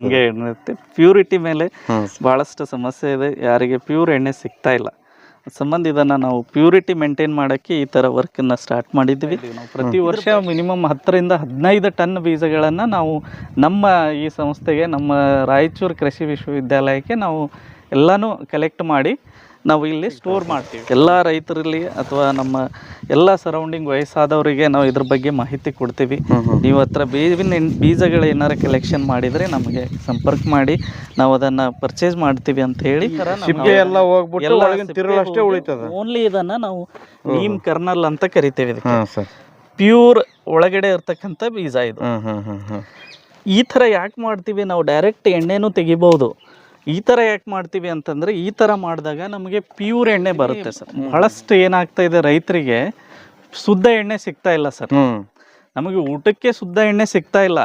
ಹಂಗೆ ಇರುತ್ತೆ ಪ್ಯೂರಿಟಿ ಮೇಲೆ ಬಹಳಷ್ಟು ಸಮಸ್ಯೆ ಇದೆ. ಯಾರಿಗೆ ಪ್ಯೂರ್ ಎಣ್ಣೆ ಸಿಗ್ತಾ ಇಲ್ಲ. ಸಂಬಂಧ ಇದನ್ನ ನಾವು ಪ್ಯೂರಿಟಿ ಮೇಂಟೈನ್ ಮಾಡಕ್ಕೆ ಈ ತರ ವರ್ಕ್ನ ಸ್ಟಾರ್ಟ್ ಮಾಡಿದ್ವಿ ನಾವು. ಪ್ರತಿ ವರ್ಷ ಮಿನಿಮಮ್ ಹತ್ತರಿಂದ ಹದಿನೈದು ಟನ್ ಬೀಜಗಳನ್ನ ನಾವು ನಮ್ಮ ಈ ಸಂಸ್ಥೆಗೆ ನಮ್ಮ ರಾಯಚೂರು ಕೃಷಿ ವಿಶ್ವವಿದ್ಯಾಲಯಕ್ಕೆ ನಾವು ಎಲ್ಲಾನು ಕಲೆಕ್ಟ್ ಮಾಡಿ ನಾವು ಇಲ್ಲಿ ಸ್ಟೋರ್ ಮಾಡ್ತೀವಿ. ಎಲ್ಲ ರೈತರಲ್ಲಿ ಅಥವಾ ನಮ್ಮ ಎಲ್ಲ ಸರೌಂಡಿಂಗ್ ವಯಸ್ಸಾದವರಿಗೆ ನಾವು ಇದ್ರ ಬಗ್ಗೆ ಮಾಹಿತಿ ಕೊಡ್ತೀವಿ. ನೀವು ಹತ್ರ ಬೇವಿನ ಬೀಜಗಳ ಏನಾರ ಕಲೆಕ್ಷನ್ ಮಾಡಿದ್ರೆ ನಮಗೆ ಸಂಪರ್ಕ ಮಾಡಿ ನಾವು ಅದನ್ನ ಪರ್ಚೇಸ್ ಮಾಡ್ತೀವಿ ಅಂತ ಹೇಳಿ ಎಲ್ಲ ಹೋಗ್ಬಿಟ್ಟು ಓನ್ಲಿ ಇದನ್ನ ನಾವು ನೀಮ್ ಕರ್ನಲ್ ಅಂತ ಕರಿತೇವೆ ಪ್ಯೂರ್ ಒಳಗಡೆ ಇರ್ತಕ್ಕಂಥ ಬೀಜ ಇದು. ಈ ಥರ ಯಾಕೆ ಮಾಡ್ತೀವಿ? ನಾವು ಡೈರೆಕ್ಟ್ ಎಣ್ಣೆನೂ ತೆಗಿಬೋದು. ಈ ಥರ ಯಾಕೆ ಮಾಡ್ತೀವಿ ಅಂತಂದ್ರೆ ಈ ಥರ ಮಾಡಿದಾಗ ನಮಗೆ ಪ್ಯೂರ್ ಎಣ್ಣೆ ಬರುತ್ತೆ ಸರ್. ಬಹಳಷ್ಟು ಏನಾಗ್ತಾ ಇದೆ ರೈತರಿಗೆ ಶುದ್ಧ ಎಣ್ಣೆ ಸಿಗ್ತಾ ಇಲ್ಲ ಸರ್. ನಮಗೆ ಊಟಕ್ಕೆ ಶುದ್ಧ ಎಣ್ಣೆ ಸಿಗ್ತಾ ಇಲ್ಲ.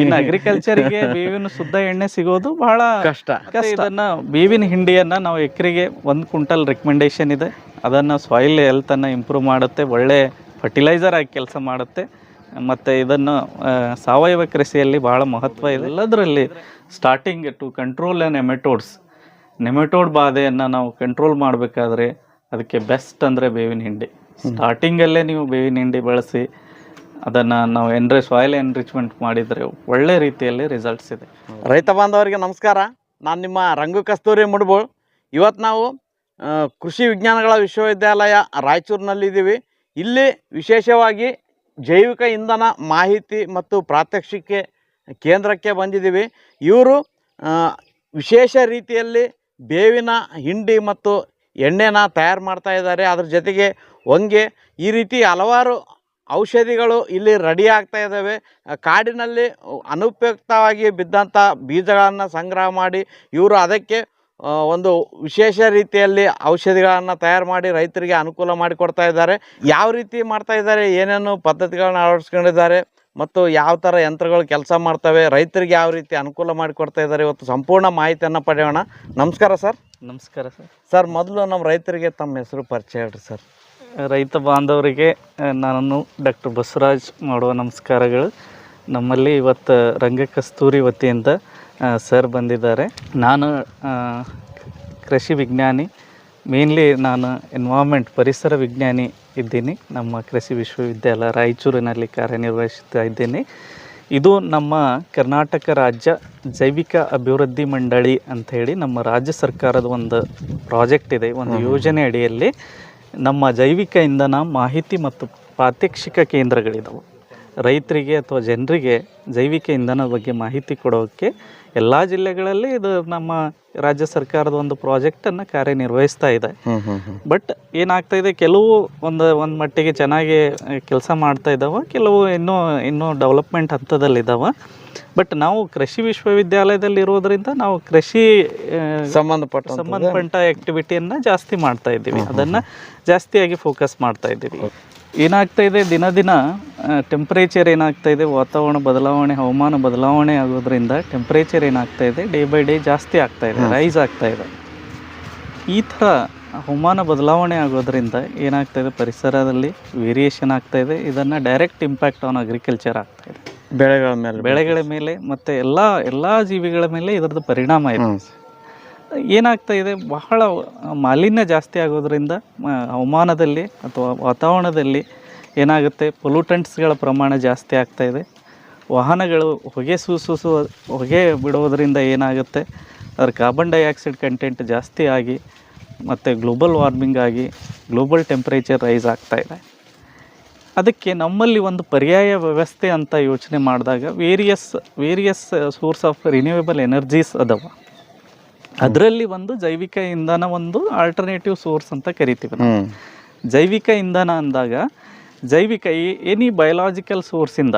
ಇನ್ನು ಅಗ್ರಿಕಲ್ಚರ್ಗೆ ಬೇವಿನ ಶುದ್ಧ ಎಣ್ಣೆ ಸಿಗೋದು ಬಹಳ ಕಷ್ಟ. ಕಷ್ಟ. ಇದನ್ನ ಬೇವಿನ ಹಿಂಡಿಯನ್ನ ನಾವು ಎಕರೆಗೆ ಒಂದು ಕ್ವಿಂಟಲ್ ರೆಕಮೆಂಡೇಶನ್ ಇದೆ. ಅದನ್ನು ಸಾಯಿಲ್ ಹೆಲ್ತನ್ನು ಇಂಪ್ರೂವ್ ಮಾಡುತ್ತೆ ಒಳ್ಳೆ ಫರ್ಟಿಲೈಸರ್ ಆಗಿ ಕೆಲಸ ಮಾಡುತ್ತೆ. ಮತ್ತು ಇದನ್ನು ಸಾವಯವ ಕೃಷಿಯಲ್ಲಿ ಭಾಳ ಮಹತ್ವ ಇದೆ. ಎಲ್ಲದರಲ್ಲಿ starting to control nematodes nematode ಬಾಧೆಯನ್ನು ನಾವು ಕಂಟ್ರೋಲ್ ಮಾಡಬೇಕಾದ್ರೆ ಅದಕ್ಕೆ ಬೆಸ್ಟ್ ಅಂದರೆ ಬೇವಿನ ಹಿಂಡಿ. ಸ್ಟಾರ್ಟಿಂಗಲ್ಲೇ ನೀವು ಬೇವಿನ ಹಿಂಡಿ ಬಳಸಿ ಅದನ್ನು ನಾವು ಎನ್ರಿ ಸಾಯಿಲ್ ಎನ್ರಿಚ್ಮೆಂಟ್ ಮಾಡಿದರೆ ಒಳ್ಳೆ ರೀತಿಯಲ್ಲಿ ರಿಸಲ್ಟ್ಸ್ ಇದೆ. ರೈತ ಬಾಂಧವರಿಗೆ ನಮಸ್ಕಾರ. ನಾನು ನಿಮ್ಮ ರಂಗು ಕಸ್ತೂರಿ ಮುಡ್ಬೋಳ್. ಇವತ್ತು ನಾವು ಕೃಷಿ ವಿಜ್ಞಾನಗಳ ವಿಶ್ವವಿದ್ಯಾಲಯ ರಾಯಚೂರಿನಲ್ಲಿದ್ದೀವಿ. ಇಲ್ಲಿ ವಿಶೇಷವಾಗಿ ಜೈವಿಕ ಇಂಧನ ಮಾಹಿತಿ ಮತ್ತು ಪ್ರಾತ್ಯಕ್ಷಿಕೆ ಕೇಂದ್ರಕ್ಕೆ ಬಂದಿದ್ದೀವಿ. ಇವರು ವಿಶೇಷ ರೀತಿಯಲ್ಲಿ ಬೇವಿನ, ಹಿಂಡಿ ಮತ್ತು ಎಣ್ಣೆನ ತಯಾರು ಮಾಡ್ತಾ ಇದ್ದಾರೆ. ಅದ್ರ ಜೊತೆಗೆ ಹೊಂಗೆ, ಈ ರೀತಿ ಹಲವಾರು ಔಷಧಿಗಳು ಇಲ್ಲಿ ರೆಡಿ ಆಗ್ತಾ ಇದ್ದಾವೆ. ಕಾಡಿನಲ್ಲಿ ಅನುಪಯುಕ್ತವಾಗಿ ಬಿದ್ದಂಥ ಬೀಜಗಳನ್ನು ಸಂಗ್ರಹ ಮಾಡಿ ಇವರು ಅದಕ್ಕೆ ಒಂದು ವಿಶೇಷ ರೀತಿಯಲ್ಲಿ ಔಷಧಿಗಳನ್ನು ತಯಾರು ಮಾಡಿ ರೈತರಿಗೆ ಅನುಕೂಲ ಮಾಡಿಕೊಡ್ತಾ ಇದ್ದಾರೆ. ಯಾವ ರೀತಿ ಮಾಡ್ತಾ ಇದ್ದಾರೆ ಏನೇನು ಪದ್ಧತಿಗಳನ್ನ ಅಳವಡಿಸ್ಕೊಂಡಿದ್ದಾರೆ ಮತ್ತು ಯಾವ ಥರ ಯಂತ್ರಗಳು ಕೆಲಸ ಮಾಡ್ತವೆ ರೈತರಿಗೆ ಯಾವ ರೀತಿ ಅನುಕೂಲ ಮಾಡಿಕೊಡ್ತಾ ಇದ್ದಾರೆ ಇವತ್ತು ಸಂಪೂರ್ಣ ಮಾಹಿತಿಯನ್ನು ಪಡೆಯೋಣ. ನಮಸ್ಕಾರ ಸರ್. ನಮಸ್ಕಾರ ಸರ್. ಸರ್ ಮೊದಲು ನಮ್ಮ ರೈತರಿಗೆ ತಮ್ಮ ಹೆಸರು ಪರಿಚಯ ಹೇಳ್ರಿ ಸರ್. ರೈತ ಬಾಂಧವರಿಗೆ ನಾನು ಡಾಕ್ಟರ್ ಬಸವರಾಜ್ ಮಾಡುವ ನಮಸ್ಕಾರಗಳು. ನಮ್ಮಲ್ಲಿ ಇವತ್ತು ರಂಗ ಕಸ್ತೂರಿ ವತಿಯಿಂದ ಸರ್ ಬಂದಿದ್ದಾರೆ. ನಾನು ಕೃಷಿ ವಿಜ್ಞಾನಿ ಮೇನ್ಲಿ ನಾನು ಎನ್ವಾಮೆಂಟ್ ಪರಿಸರ ವಿಜ್ಞಾನಿ ಇದ್ದೀನಿ. ನಮ್ಮ ಕೃಷಿ ವಿಶ್ವವಿದ್ಯಾಲಯ ರಾಯಚೂರಿನಲ್ಲಿ ಕಾರ್ಯನಿರ್ವಹಿಸ್ತಾ ಇದ್ದೀನಿ. ಇದು ನಮ್ಮ ಕರ್ನಾಟಕ ರಾಜ್ಯ ಜೈವಿಕ ಅಭಿವೃದ್ಧಿ ಮಂಡಳಿ ಅಂಥೇಳಿ ನಮ್ಮ ರಾಜ್ಯ ಸರ್ಕಾರದ ಒಂದು ಪ್ರಾಜೆಕ್ಟ್ ಇದೆ. ಒಂದು ಯೋಜನೆ ಅಡಿಯಲ್ಲಿ ನಮ್ಮ ಜೈವಿಕ ಇಂಧನ ಮಾಹಿತಿ ಮತ್ತು ಪ್ರಾತ್ಯಕ್ಷಿಕ ಕೇಂದ್ರಗಳಿದಾವೆ. ರೈತರಿಗೆ ಅಥವಾ ಜನರಿಗೆ ಜೈವಿಕ ಇಂಧನ ಬಗ್ಗೆ ಮಾಹಿತಿ ಕೊಡೋಕ್ಕೆ ಎಲ್ಲ ಜಿಲ್ಲೆಗಳಲ್ಲಿ ಇದು ನಮ್ಮ ರಾಜ್ಯ ಸರ್ಕಾರದ ಒಂದು ಪ್ರಾಜೆಕ್ಟನ್ನು ಕಾರ್ಯನಿರ್ವಹಿಸ್ತಾ ಇದೆ. ಬಟ್ ಏನಾಗ್ತಾ ಇದೆ ಕೆಲವು ಒಂದು ಒಂದು ಮಟ್ಟಿಗೆ ಚೆನ್ನಾಗಿ ಕೆಲಸ ಮಾಡ್ತಾ ಇದ್ದಾವೆ ಕೆಲವು ಇನ್ನೂ ಇನ್ನೂ ಡೆವಲಪ್ಮೆಂಟ್ ಹಂತದಲ್ಲಿದ್ದಾವೆ ಬಟ್ ನಾವು ಕೃಷಿ ವಿಶ್ವವಿದ್ಯಾಲಯದಲ್ಲಿ ಇರೋದ್ರಿಂದ ನಾವು ಕೃಷಿ ಸಂಬಂಧಪಟ್ಟ ಸಂಬಂಧಪಟ್ಟ ಆಕ್ಟಿವಿಟಿಯನ್ನು ಜಾಸ್ತಿ ಮಾಡ್ತಾ ಇದ್ದೀವಿ. ಅದನ್ನು ಜಾಸ್ತಿಯಾಗಿ ಫೋಕಸ್ ಮಾಡ್ತಾ ಇದ್ದೀವಿ. ಏನಾಗ್ತಾ ಇದೆ? ದಿನ ದಿನ ಟೆಂಪ್ರೇಚರ್ ಏನಾಗ್ತಾ ಇದೆ? ವಾತಾವರಣ ಬದಲಾವಣೆ ಹವಾಮಾನ ಬದಲಾವಣೆ ಆಗೋದ್ರಿಂದ ಟೆಂಪ್ರೇಚರ್ ಏನಾಗ್ತಾ ಇದೆ? ಡೇ ಬೈ ಡೇ ಜಾಸ್ತಿ ಆಗ್ತಾ ಇದೆ ರೈಸ್ ಆಗ್ತಾ ಇದೆ. ಈ ಥರ ಹವಾಮಾನ ಬದಲಾವಣೆ ಆಗೋದ್ರಿಂದ ಏನಾಗ್ತಾ ಇದೆ? ಪರಿಸರದಲ್ಲಿ ವೇರಿಯೇಷನ್ ಆಗ್ತಾ ಇದೆ. ಇದನ್ನು ಡೈರೆಕ್ಟ್ ಇಂಪ್ಯಾಕ್ಟ್ ಆನ್ ಅಗ್ರಿಕಲ್ಚರ್ ಆಗ್ತಾ ಇದೆ. ಬೆಳೆಗಳ ಮೇಲೆ ಬೆಳೆಗಳ ಮೇಲೆ ಮತ್ತು ಎಲ್ಲ ಎಲ್ಲ ಜೀವಿಗಳ ಮೇಲೆ ಇದರದ್ದು ಪರಿಣಾಮ ಇದೆ. ಏನಾಗ್ತಾ ಇದೆ? ಬಹಳ ಮಾಲಿನ್ಯ ಜಾಸ್ತಿ ಆಗೋದರಿಂದ ಹವಾಮಾನದಲ್ಲಿ ಅಥವಾ ವಾತಾವರಣದಲ್ಲಿ ಏನಾಗುತ್ತೆ? ಪೊಲ್ಯೂಟೆಂಟ್ಸ್ಗಳ ಪ್ರಮಾಣ ಜಾಸ್ತಿ ಆಗ್ತಾ ಇದೆ. ವಾಹನಗಳು ಹೊಗೆ ಸೂಸೂಸು, ಹೊಗೆ ಬಿಡೋದರಿಂದ ಏನಾಗುತ್ತೆ? ಅದರ ಕಾರ್ಬನ್ ಡೈಆಕ್ಸೈಡ್ ಕಂಟೆಂಟ್ ಜಾಸ್ತಿ ಆಗಿ, ಮತ್ತು ಗ್ಲೋಬಲ್ ವಾರ್ಮಿಂಗ್ ಆಗಿ ಗ್ಲೋಬಲ್ ಟೆಂಪ್ರೇಚರ್ ರೈಸ್ ಆಗ್ತಾ ಇದೆ. ಅದಕ್ಕೆ ನಮ್ಮಲ್ಲಿ ಒಂದು ಪರ್ಯಾಯ ವ್ಯವಸ್ಥೆ ಅಂತ ಯೋಚನೆ ಮಾಡಿದಾಗ various various source of renewable energies ಅದಾವ. ಅದರಲ್ಲಿ ಒಂದು ಜೈವಿಕ ಇಂಧನ ಒಂದು ಆಲ್ಟರ್ನೇಟಿವ್ ಸೋರ್ಸ್ ಅಂತ ಕರಿತೀವಿ ನಾವು. ಜೈವಿಕ ಇಂಧನ ಅಂದಾಗ ಜೈವಿಕ ಎನಿ ಬಯೋಲಾಜಿಕಲ್ ಸೋರ್ಸಿಂದ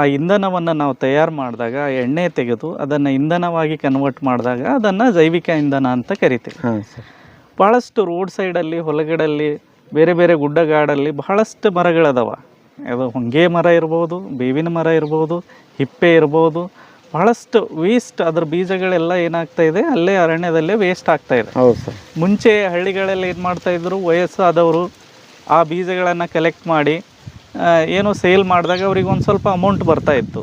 ಆ ಇಂಧನವನ್ನು ನಾವು ತಯಾರು ಮಾಡಿದಾಗ ಆ ಎಣ್ಣೆ ತೆಗೆದು ಅದನ್ನು ಇಂಧನವಾಗಿ ಕನ್ವರ್ಟ್ ಮಾಡಿದಾಗ ಅದನ್ನು ಜೈವಿಕ ಇಂಧನ ಅಂತ ಕರಿತೀವಿ. ಭಾಳಷ್ಟು ರೋಡ್ ಸೈಡಲ್ಲಿ ಹೊಲಗಡಲ್ಲಿ ಬೇರೆ ಬೇರೆ ಗುಡ್ಡಗಾಡಲ್ಲಿ ಬಹಳಷ್ಟು ಮರಗಳದಾವ. ಅದು ಹೊಂಗೆ ಮರ ಇರ್ಬೋದು ಬೇವಿನ ಮರ ಇರ್ಬೋದು ಹಿಪ್ಪೆ ಇರ್ಬೋದು ಬಹಳಷ್ಟು ವೇಸ್ಟ್ ಅದ್ರ ಬೀಜಗಳೆಲ್ಲ ಏನಾಗ್ತಾ ಇದೆ? ಅಲ್ಲೇ ಅರಣ್ಯದಲ್ಲೇ ವೇಸ್ಟ್ ಆಗ್ತಾ ಇದೆ. ಹೌದು ಸರ್. ಮುಂಚೆ ಹಳ್ಳಿಗಳಲ್ಲಿ ಏನು ಮಾಡ್ತಾ ಇದ್ರು ವಯಸ್ಸಾದವರು ಆ ಬೀಜಗಳನ್ನು ಕಲೆಕ್ಟ್ ಮಾಡಿ ಏನು ಸೇಲ್ ಮಾಡಿದಾಗ ಅವ್ರಿಗೆ ಒಂದು ಸ್ವಲ್ಪ ಅಮೌಂಟ್ ಬರ್ತಾ ಇತ್ತು.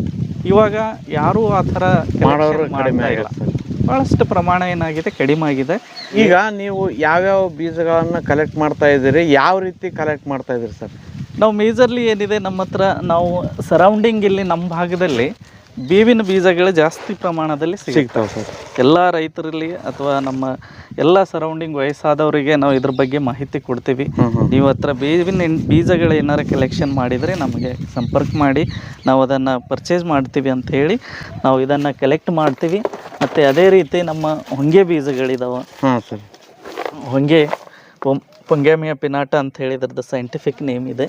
ಇವಾಗ ಯಾರೂ ಆ ಥರ ಮಾಡೋರು ಕಡಿಮೆ ಇಲ್ಲ. ಭಾಳಷ್ಟು ಪ್ರಮಾಣ ಏನಾಗಿದೆ? ಕಡಿಮೆ ಆಗಿದೆ. ಈಗ ನೀವು ಯಾವ್ಯಾವ ಬೀಜಗಳನ್ನು ಕಲೆಕ್ಟ್ ಮಾಡ್ತಾ ಇದ್ದೀರಿ? ಯಾವ ರೀತಿ ಕಲೆಕ್ಟ್ ಮಾಡ್ತಾ ಇದ್ದೀರಿ ಸರ್? ನಾವು ಮೇಜರ್ಲಿ ಏನಿದೆ ನಮ್ಮ ಹತ್ರ ನಾವು ಸರೌಂಡಿಂಗ್ ಇಲ್ಲಿ ನಮ್ಮ ಭಾಗದಲ್ಲಿ ಬೇವಿನ ಬೀಜಗಳು ಜಾಸ್ತಿ ಪ್ರಮಾಣದಲ್ಲಿ ಸಿಗ್ತಾವೆ ಸರ್. ಎಲ್ಲ ರೈತರಲ್ಲಿ ಅಥವಾ ನಮ್ಮ ಎಲ್ಲ ಸರೌಂಡಿಂಗ್ ವಯಸ್ಸಾದವರಿಗೆ ನಾವು ಇದ್ರ ಬಗ್ಗೆ ಮಾಹಿತಿ ಕೊಡ್ತೀವಿ. ನೀವು ಹತ್ರ ಬೇವಿನ ಬೀಜಗಳು ಏನಾರು ಕಲೆಕ್ಷನ್ ಮಾಡಿದರೆ ನಮಗೆ ಸಂಪರ್ಕ ಮಾಡಿ ನಾವು ಅದನ್ನು ಪರ್ಚೇಸ್ ಮಾಡ್ತೀವಿ ಅಂತ ಹೇಳಿ ನಾವು ಇದನ್ನು ಕಲೆಕ್ಟ್ ಮಾಡ್ತೀವಿ. ಮತ್ತು ಅದೇ ರೀತಿ ನಮ್ಮ ಹೊಂಗೆ ಬೀಜಗಳಿದಾವೆ. ಹಾಂ ಸರ್. ಹೊಂಗೆ ಪೊಂಗ್ಯಾಮಿಯ ಪಿನಾಟ ಅಂತ ಹೇಳಿ ಇದ್ರದ್ದು ಸೈಂಟಿಫಿಕ್ ನೇಮ್ ಇದೆ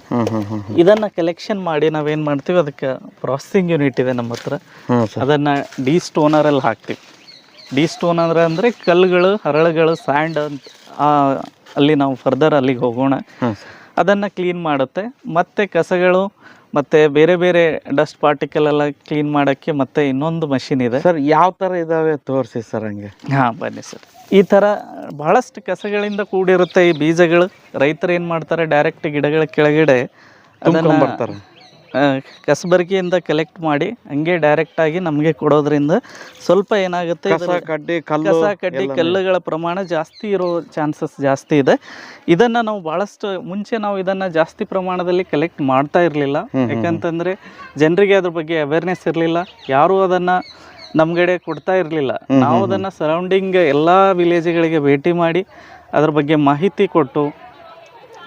ಇದನ್ನ ಕಲೆಕ್ಷನ್ ಮಾಡಿ ನಾವೇನ್ ಮಾಡ್ತೀವಿ? ಅದಕ್ಕೆ ಪ್ರಾಸೆಸಿಂಗ್ ಯೂನಿಟ್ ಇದೆ ನಮ್ಮ ಹತ್ರ. ಅದನ್ನ ಡಿ ಸ್ಟೋನರ್ ಅಲ್ಲಿ ಹಾಕ್ತಿವಿ. ಡಿ ಸ್ಟೋನರ್ ಅಂದ್ರೆ ಕಲ್ಲುಗಳು ಹರಳುಗಳು ಸ್ಯಾಂಡ್ ಅಂತ ಅಲ್ಲಿ ನಾವು ಫರ್ದರ್ ಅಲ್ಲಿಗೆ ಹೋಗೋಣ. ಅದನ್ನ ಕ್ಲೀನ್ ಮಾಡುತ್ತೆ. ಮತ್ತೆ ಕಸಗಳು ಮತ್ತೆ ಬೇರೆ ಬೇರೆ ಡಸ್ಟ್ ಪಾರ್ಟಿಕಲ್ ಎಲ್ಲ ಕ್ಲೀನ್ ಮಾಡೋಕ್ಕೆ ಮತ್ತೆ ಇನ್ನೊಂದು ಮಷಿನ್ ಇದೆ. ಸರ್ ಯಾವ ಥರ ಇದಾವೆ? ತೋರಿಸಿ ಸರ್ ಹಂಗೆ. ಹಾಂ ಬನ್ನಿ ಸರ್. ಈ ಥರ ಭಾಳಷ್ಟು ಕಸಗಳಿಂದ ಕೂಡಿರುತ್ತೆ ಈ ಬೀಜಗಳು. ರೈತರು ಏನು ಮಾಡ್ತಾರೆ? ಡೈರೆಕ್ಟ್ ಗಿಡಗಳ ಕೆಳಗಡೆ ಅದನ್ನು ಮಾಡ್ತಾರೆ ಕಸಬರಿಕೆಯಿಂದ ಕಲೆಕ್ಟ್ ಮಾಡಿ ಹಂಗೆ ಡೈರೆಕ್ಟಾಗಿ ನಮಗೆ ಕೊಡೋದ್ರಿಂದ ಸ್ವಲ್ಪ ಏನಾಗುತ್ತೆ? ಕಸ ಕಡ್ಡಿ ಕಲ್ಲು ಕಸ ಕಡ್ಡಿ ಕಲ್ಲುಗಳ ಪ್ರಮಾಣ ಜಾಸ್ತಿ ಇರೋ ಚಾನ್ಸಸ್ ಜಾಸ್ತಿ ಇದೆ. ಇದನ್ನು ನಾವು ಭಾಳಷ್ಟು ಮುಂಚೆ ನಾವು ಇದನ್ನು ಜಾಸ್ತಿ ಪ್ರಮಾಣದಲ್ಲಿ ಕಲೆಕ್ಟ್ ಮಾಡ್ತಾ ಇರಲಿಲ್ಲ. ಯಾಕಂತಂದರೆ ಜನರಿಗೆ ಅದ್ರ ಬಗ್ಗೆ ಅವೇರ್ನೆಸ್ ಇರಲಿಲ್ಲ. ಯಾರೂ ಅದನ್ನು ನಮ್ಗಡೆ ಕೊಡ್ತಾ ಇರಲಿಲ್ಲ. ನಾವು ಅದನ್ನು ಸರೌಂಡಿಂಗ್ ಎಲ್ಲ ವಿಲೇಜ್ಗಳಿಗೆ ಭೇಟಿ ಮಾಡಿ ಅದ್ರ ಬಗ್ಗೆ ಮಾಹಿತಿ ಕೊಟ್ಟು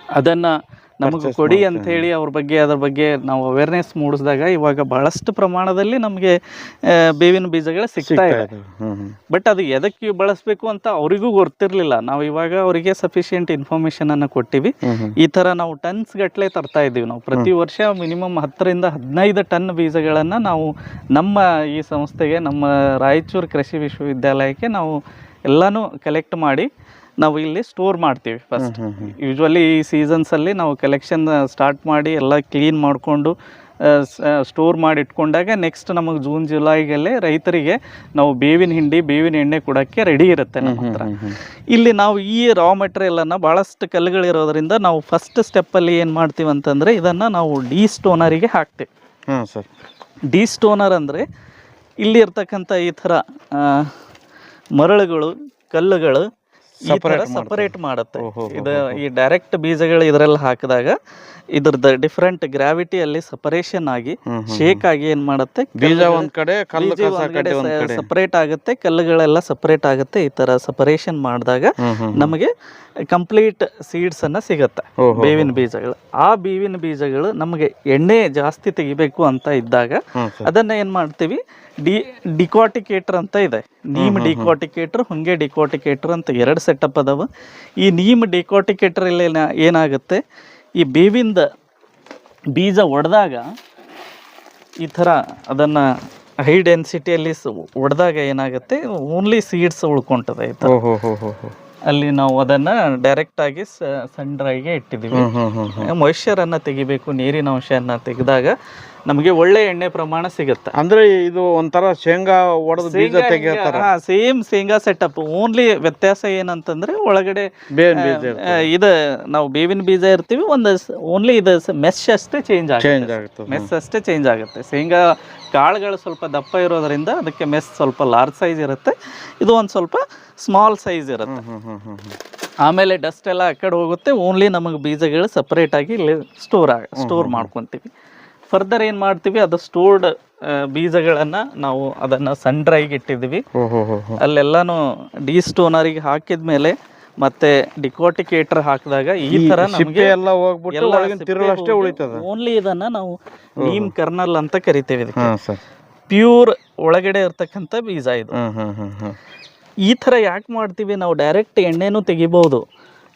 ಅದನ್ನು ನಮಗೆ ಕೊಡಿ ಅಂತ ಹೇಳಿ ಅವ್ರ ಬಗ್ಗೆ ಅದ್ರ ಬಗ್ಗೆ ನಾವು ಅವೇರ್ನೆಸ್ ಮೂಡಿಸಿದಾಗ ಇವಾಗ ಬಹಳಷ್ಟು ಪ್ರಮಾಣದಲ್ಲಿ ನಮಗೆ ಬೇವಿನ ಬೀಜಗಳು ಸಿಗ್ತಾ ಇದೆ. ಬಟ್ ಅದು ಎದಕ್ಕೆ ಬಳಸಬೇಕು ಅಂತ ಅವರಿಗೂ ಗೊತ್ತಿರಲಿಲ್ಲ. ನಾವು ಇವಾಗ ಅವರಿಗೆ ಸಫಿಶಿಯೆಂಟ್ ಇನ್ಫಾರ್ಮೇಶನ್ ಅನ್ನು ಕೊಟ್ಟಿವಿ. ಈ ತರ ನಾವು ಟನ್ಸ್ ಗಟ್ಟಲೆ ತರ್ತಾ ಇದ್ದೀವಿ. ನಾವು ಪ್ರತಿ ವರ್ಷ ಮಿನಿಮಮ್ ಹತ್ತರಿಂದ ಹದಿನೈದು ಟನ್ ಬೀಜಗಳನ್ನು ನಾವು ನಮ್ಮ ಈ ಸಂಸ್ಥೆಗೆ ನಮ್ಮ ರಾಯಚೂರು ಕೃಷಿ ವಿಶ್ವವಿದ್ಯಾಲಯಕ್ಕೆ ನಾವು ಎಲ್ಲಾನು ಕಲೆಕ್ಟ್ ಮಾಡಿ ನಾವು ಇಲ್ಲಿ ಸ್ಟೋರ್ ಮಾಡ್ತೀವಿ ಫಸ್ಟ್ ಯೂಶ್ವಲಿ ಈ ಸೀಸನ್ಸಲ್ಲಿ ನಾವು ಕಲೆಕ್ಷನ್ ಸ್ಟಾರ್ಟ್ ಮಾಡಿ ಎಲ್ಲ ಕ್ಲೀನ್ ಮಾಡಿಕೊಂಡು ಸ್ಟೋರ್ ಮಾಡಿ ಇಟ್ಕೊಂಡಾಗ ನೆಕ್ಸ್ಟ್ ನಮಗೆ ಜೂನ್ ಜುಲೈಗಲ್ಲೇ ರೈತರಿಗೆ ನಾವು ಬೇವಿನ ಹಿಂಡಿ ಬೇವಿನ ಎಣ್ಣೆ ಕೊಡೋಕ್ಕೆ ರೆಡಿ ಇರುತ್ತೆ ನಮ್ಮ ಹತ್ರ. ಇಲ್ಲಿ ನಾವು ಈ ರಾ ಮೆಟೀರಿಯಲನ್ನು ಭಾಳಷ್ಟು ಕಲ್ಲುಗಳಿರೋದ್ರಿಂದ ನಾವು ಫಸ್ಟ್ ಸ್ಟೆಪ್ಪಲ್ಲಿ ಏನು ಮಾಡ್ತೀವಿ ಅಂತಂದರೆ ಇದನ್ನು ನಾವು ಡಿ ಸ್ಟೋನರಿಗೆ ಹಾಕ್ತೀವಿ. ಹಾಂ ಸರ್. ಡಿ ಸ್ಟೋನರ್ ಅಂದರೆ ಇಲ್ಲಿ ಇರ್ತಕ್ಕಂಥ ಈ ಥರ ಮರಳುಗಳು ಕಲ್ಲುಗಳು ಸಪರೇಟ್ ಮಾಡುತ್ತೆ. ಇದು ಈ ಡೈರೆಕ್ಟ್ ಬೀಜಗಳು ಇದರಲ್ಲಿ ಹಾಕಿದಾಗ ಇದ್ರದ್ದು ಡಿಫ್ರೆಂಟ್ ಗ್ರಾವಿಟಿಯಲ್ಲಿ ಸಪರೇಷನ್ ಆಗಿ ಶೇಕ್ ಆಗಿ ಏನ್ ಮಾಡುತ್ತೆ? ಬೀಜ ಒಂದ್ ಕಡೆ ಸಪರೇಟ್ ಆಗುತ್ತೆ ಕಲ್ಲುಗಳೆಲ್ಲ ಸಪರೇಟ್ ಆಗುತ್ತೆ. ಈ ತರ ಸಪರೇಷನ್ ಮಾಡಿದಾಗ ನಮಗೆ ಕಂಪ್ಲೀಟ್ ಸೀಡ್ಸ್ ಅನ್ನ ಸಿಗುತ್ತೆ. ಬೇವಿನ ಬೀಜಗಳು. ಆ ಬೇವಿನ ಬೀಜಗಳು ನಮಗೆ ಎಣ್ಣೆ ಜಾಸ್ತಿ ತೆಗಿಬೇಕು ಅಂತ ಇದ್ದಾಗ ಅದನ್ನ ಏನ್ ಮಾಡ್ತೀವಿ? ಡಿ ಡಿಕ್ವಾಟಿಕೇಟರ್ ಅಂತ ಇದೆ. ನೀಮ್ ಡಿಕೋಟಿಕೇಟರ್ ಹೊಂಗೆ ಡಿಕೋಟಿಕೇಟರ್ ಅಂತ ಎರಡು ಸೆಟಪ್ ಅದಾವ. ಈ ನೀಮ್ ಡಿಕೋಟಿಕೇಟರ್ ಇಲ್ಲಿ ಏನಾಗುತ್ತೆ? ಈ ಬೇವಿಂದ ಬೀಜ ಒಡೆದಾಗ ಈ ಥರ ಅದನ್ನು ಹೈ ಡೆನ್ಸಿಟಿಯಲ್ಲಿ ಒಡೆದಾಗ ಏನಾಗುತ್ತೆ? ಓನ್ಲಿ ಸೀಡ್ಸ್ ಉಳ್ಕೊಂತದೆ ಈ ಥರ. ಓಹೋ ಹೋ ಹೋ ಹೋ. ಅಲ್ಲಿ ನಾವು ಅದನ್ನ ಡೈರೆಕ್ಟ್ ಆಗಿ ಸನ್ ಡ್ರೈಗೆ ಇಟ್ಟಿದ್ದೀವಿ. ಹ್ಮ್ ಹ್ಮ್ ತೆಗಿಬೇಕು ನೀರಿನ ಅಂಶವನ್ನು ತೆಗೆದಾಗ ನಮಗೆ ಒಳ್ಳೆ ಎಣ್ಣೆ ಪ್ರಮಾಣ ಸಿಗುತ್ತೆ. ಅಂದ್ರೆ ಇದು ಒಂಥರ ಶೇಂಗಾ ಒಡೆದು ಬೀಜ ತೆಗಿಯತ್ತಾರ ಸೇಮ್ ಶೇಂಗಾ ಸೆಟಪ್ ಓನ್ಲಿ ವ್ಯತ್ಯಾಸ ಏನಂತಂದ್ರೆ ಒಳಗಡೆ ಬೇವಿನ ಬೀಜ ಆ, ಇದು ನಾವು ಬೇವಿನ ಬೀಜ ಇರ್ತೀವಿ ಒಂದು ಓನ್ಲಿ ಇದು ಮೆಸ್ ಅಷ್ಟೇ ಚೇಂಜ್ ಆಗುತ್ತೆ. ಮೆಸ್ ಅಷ್ಟೇ ಚೇಂಜ್ ಆಗುತ್ತೆ. ಶೇಂಗಾ ಕಾಳುಗಳು ಸ್ವಲ್ಪ ದಪ್ಪ ಇರೋದ್ರಿಂದ ಅದಕ್ಕೆ ಮೆಸ್ ಸ್ವಲ್ಪ ಲಾರ್ಜ್ ಸೈಜ್ ಇರುತ್ತೆ. ಇದು ಒಂದು ಸ್ವಲ್ಪ ಸ್ಮಾಲ್ ಸೈಜ್ ಇರುತ್ತೆ. ಆಮೇಲೆ ಡಸ್ಟ್ ಎಲ್ಲ ಆ ಕಡೆ ಹೋಗುತ್ತೆ. ಓನ್ಲಿ ನಮಗೆ ಬೀಜಗಳು ಸಪ್ರೇಟ್ ಆಗಿ ಇಲ್ಲಿ ಸ್ಟೋರ್ ಆಗ ಸ್ಟೋರ್ ಮಾಡ್ಕೊತೀವಿ. ಫರ್ದರ್ ಏನು ಮಾಡ್ತೀವಿ? ಅದು ಸ್ಟೋರ್ಡ್ ಬೀಜಗಳನ್ನು ನಾವು ಅದನ್ನು ಸನ್ ಡ್ರೈಗೆ ಇಟ್ಟಿದ್ದೀವಿ. ಅಲ್ಲೆಲ್ಲಾನು ಡಿ ಸ್ಟೋನರಿಗೆ ಹಾಕಿದ ಮೇಲೆ ಮತ್ತೆ ಡಿಕೋಟಿಕೇಟರ್ ಹಾಕಿದಾಗ ಈ ತರ ನಮಗೆ ಎಲ್ಲ ಹೋಗ್ಬಿಟ್ಟು ಒಳಗಿನ ಉಳಿತದ. ಓನ್ಲಿ ಇದನ್ನ ನಾವು ನೀಮ್ ಕರ್ನಲ್ ಅಂತ ಕರಿತೇವೆ ಇದಕ್ಕೆ. ಪ್ಯೂರ್ ಒಳಗಡೆ ಇರ್ತಕ್ಕಂಥ ಬೀಜ ಇದು. ಈ ಥರ ಯಾಕೆ ಮಾಡ್ತೀವಿ ನಾವು ಡೈರೆಕ್ಟ್ ಎಣ್ಣೆನೂ ತೆಗಿಬೋದು.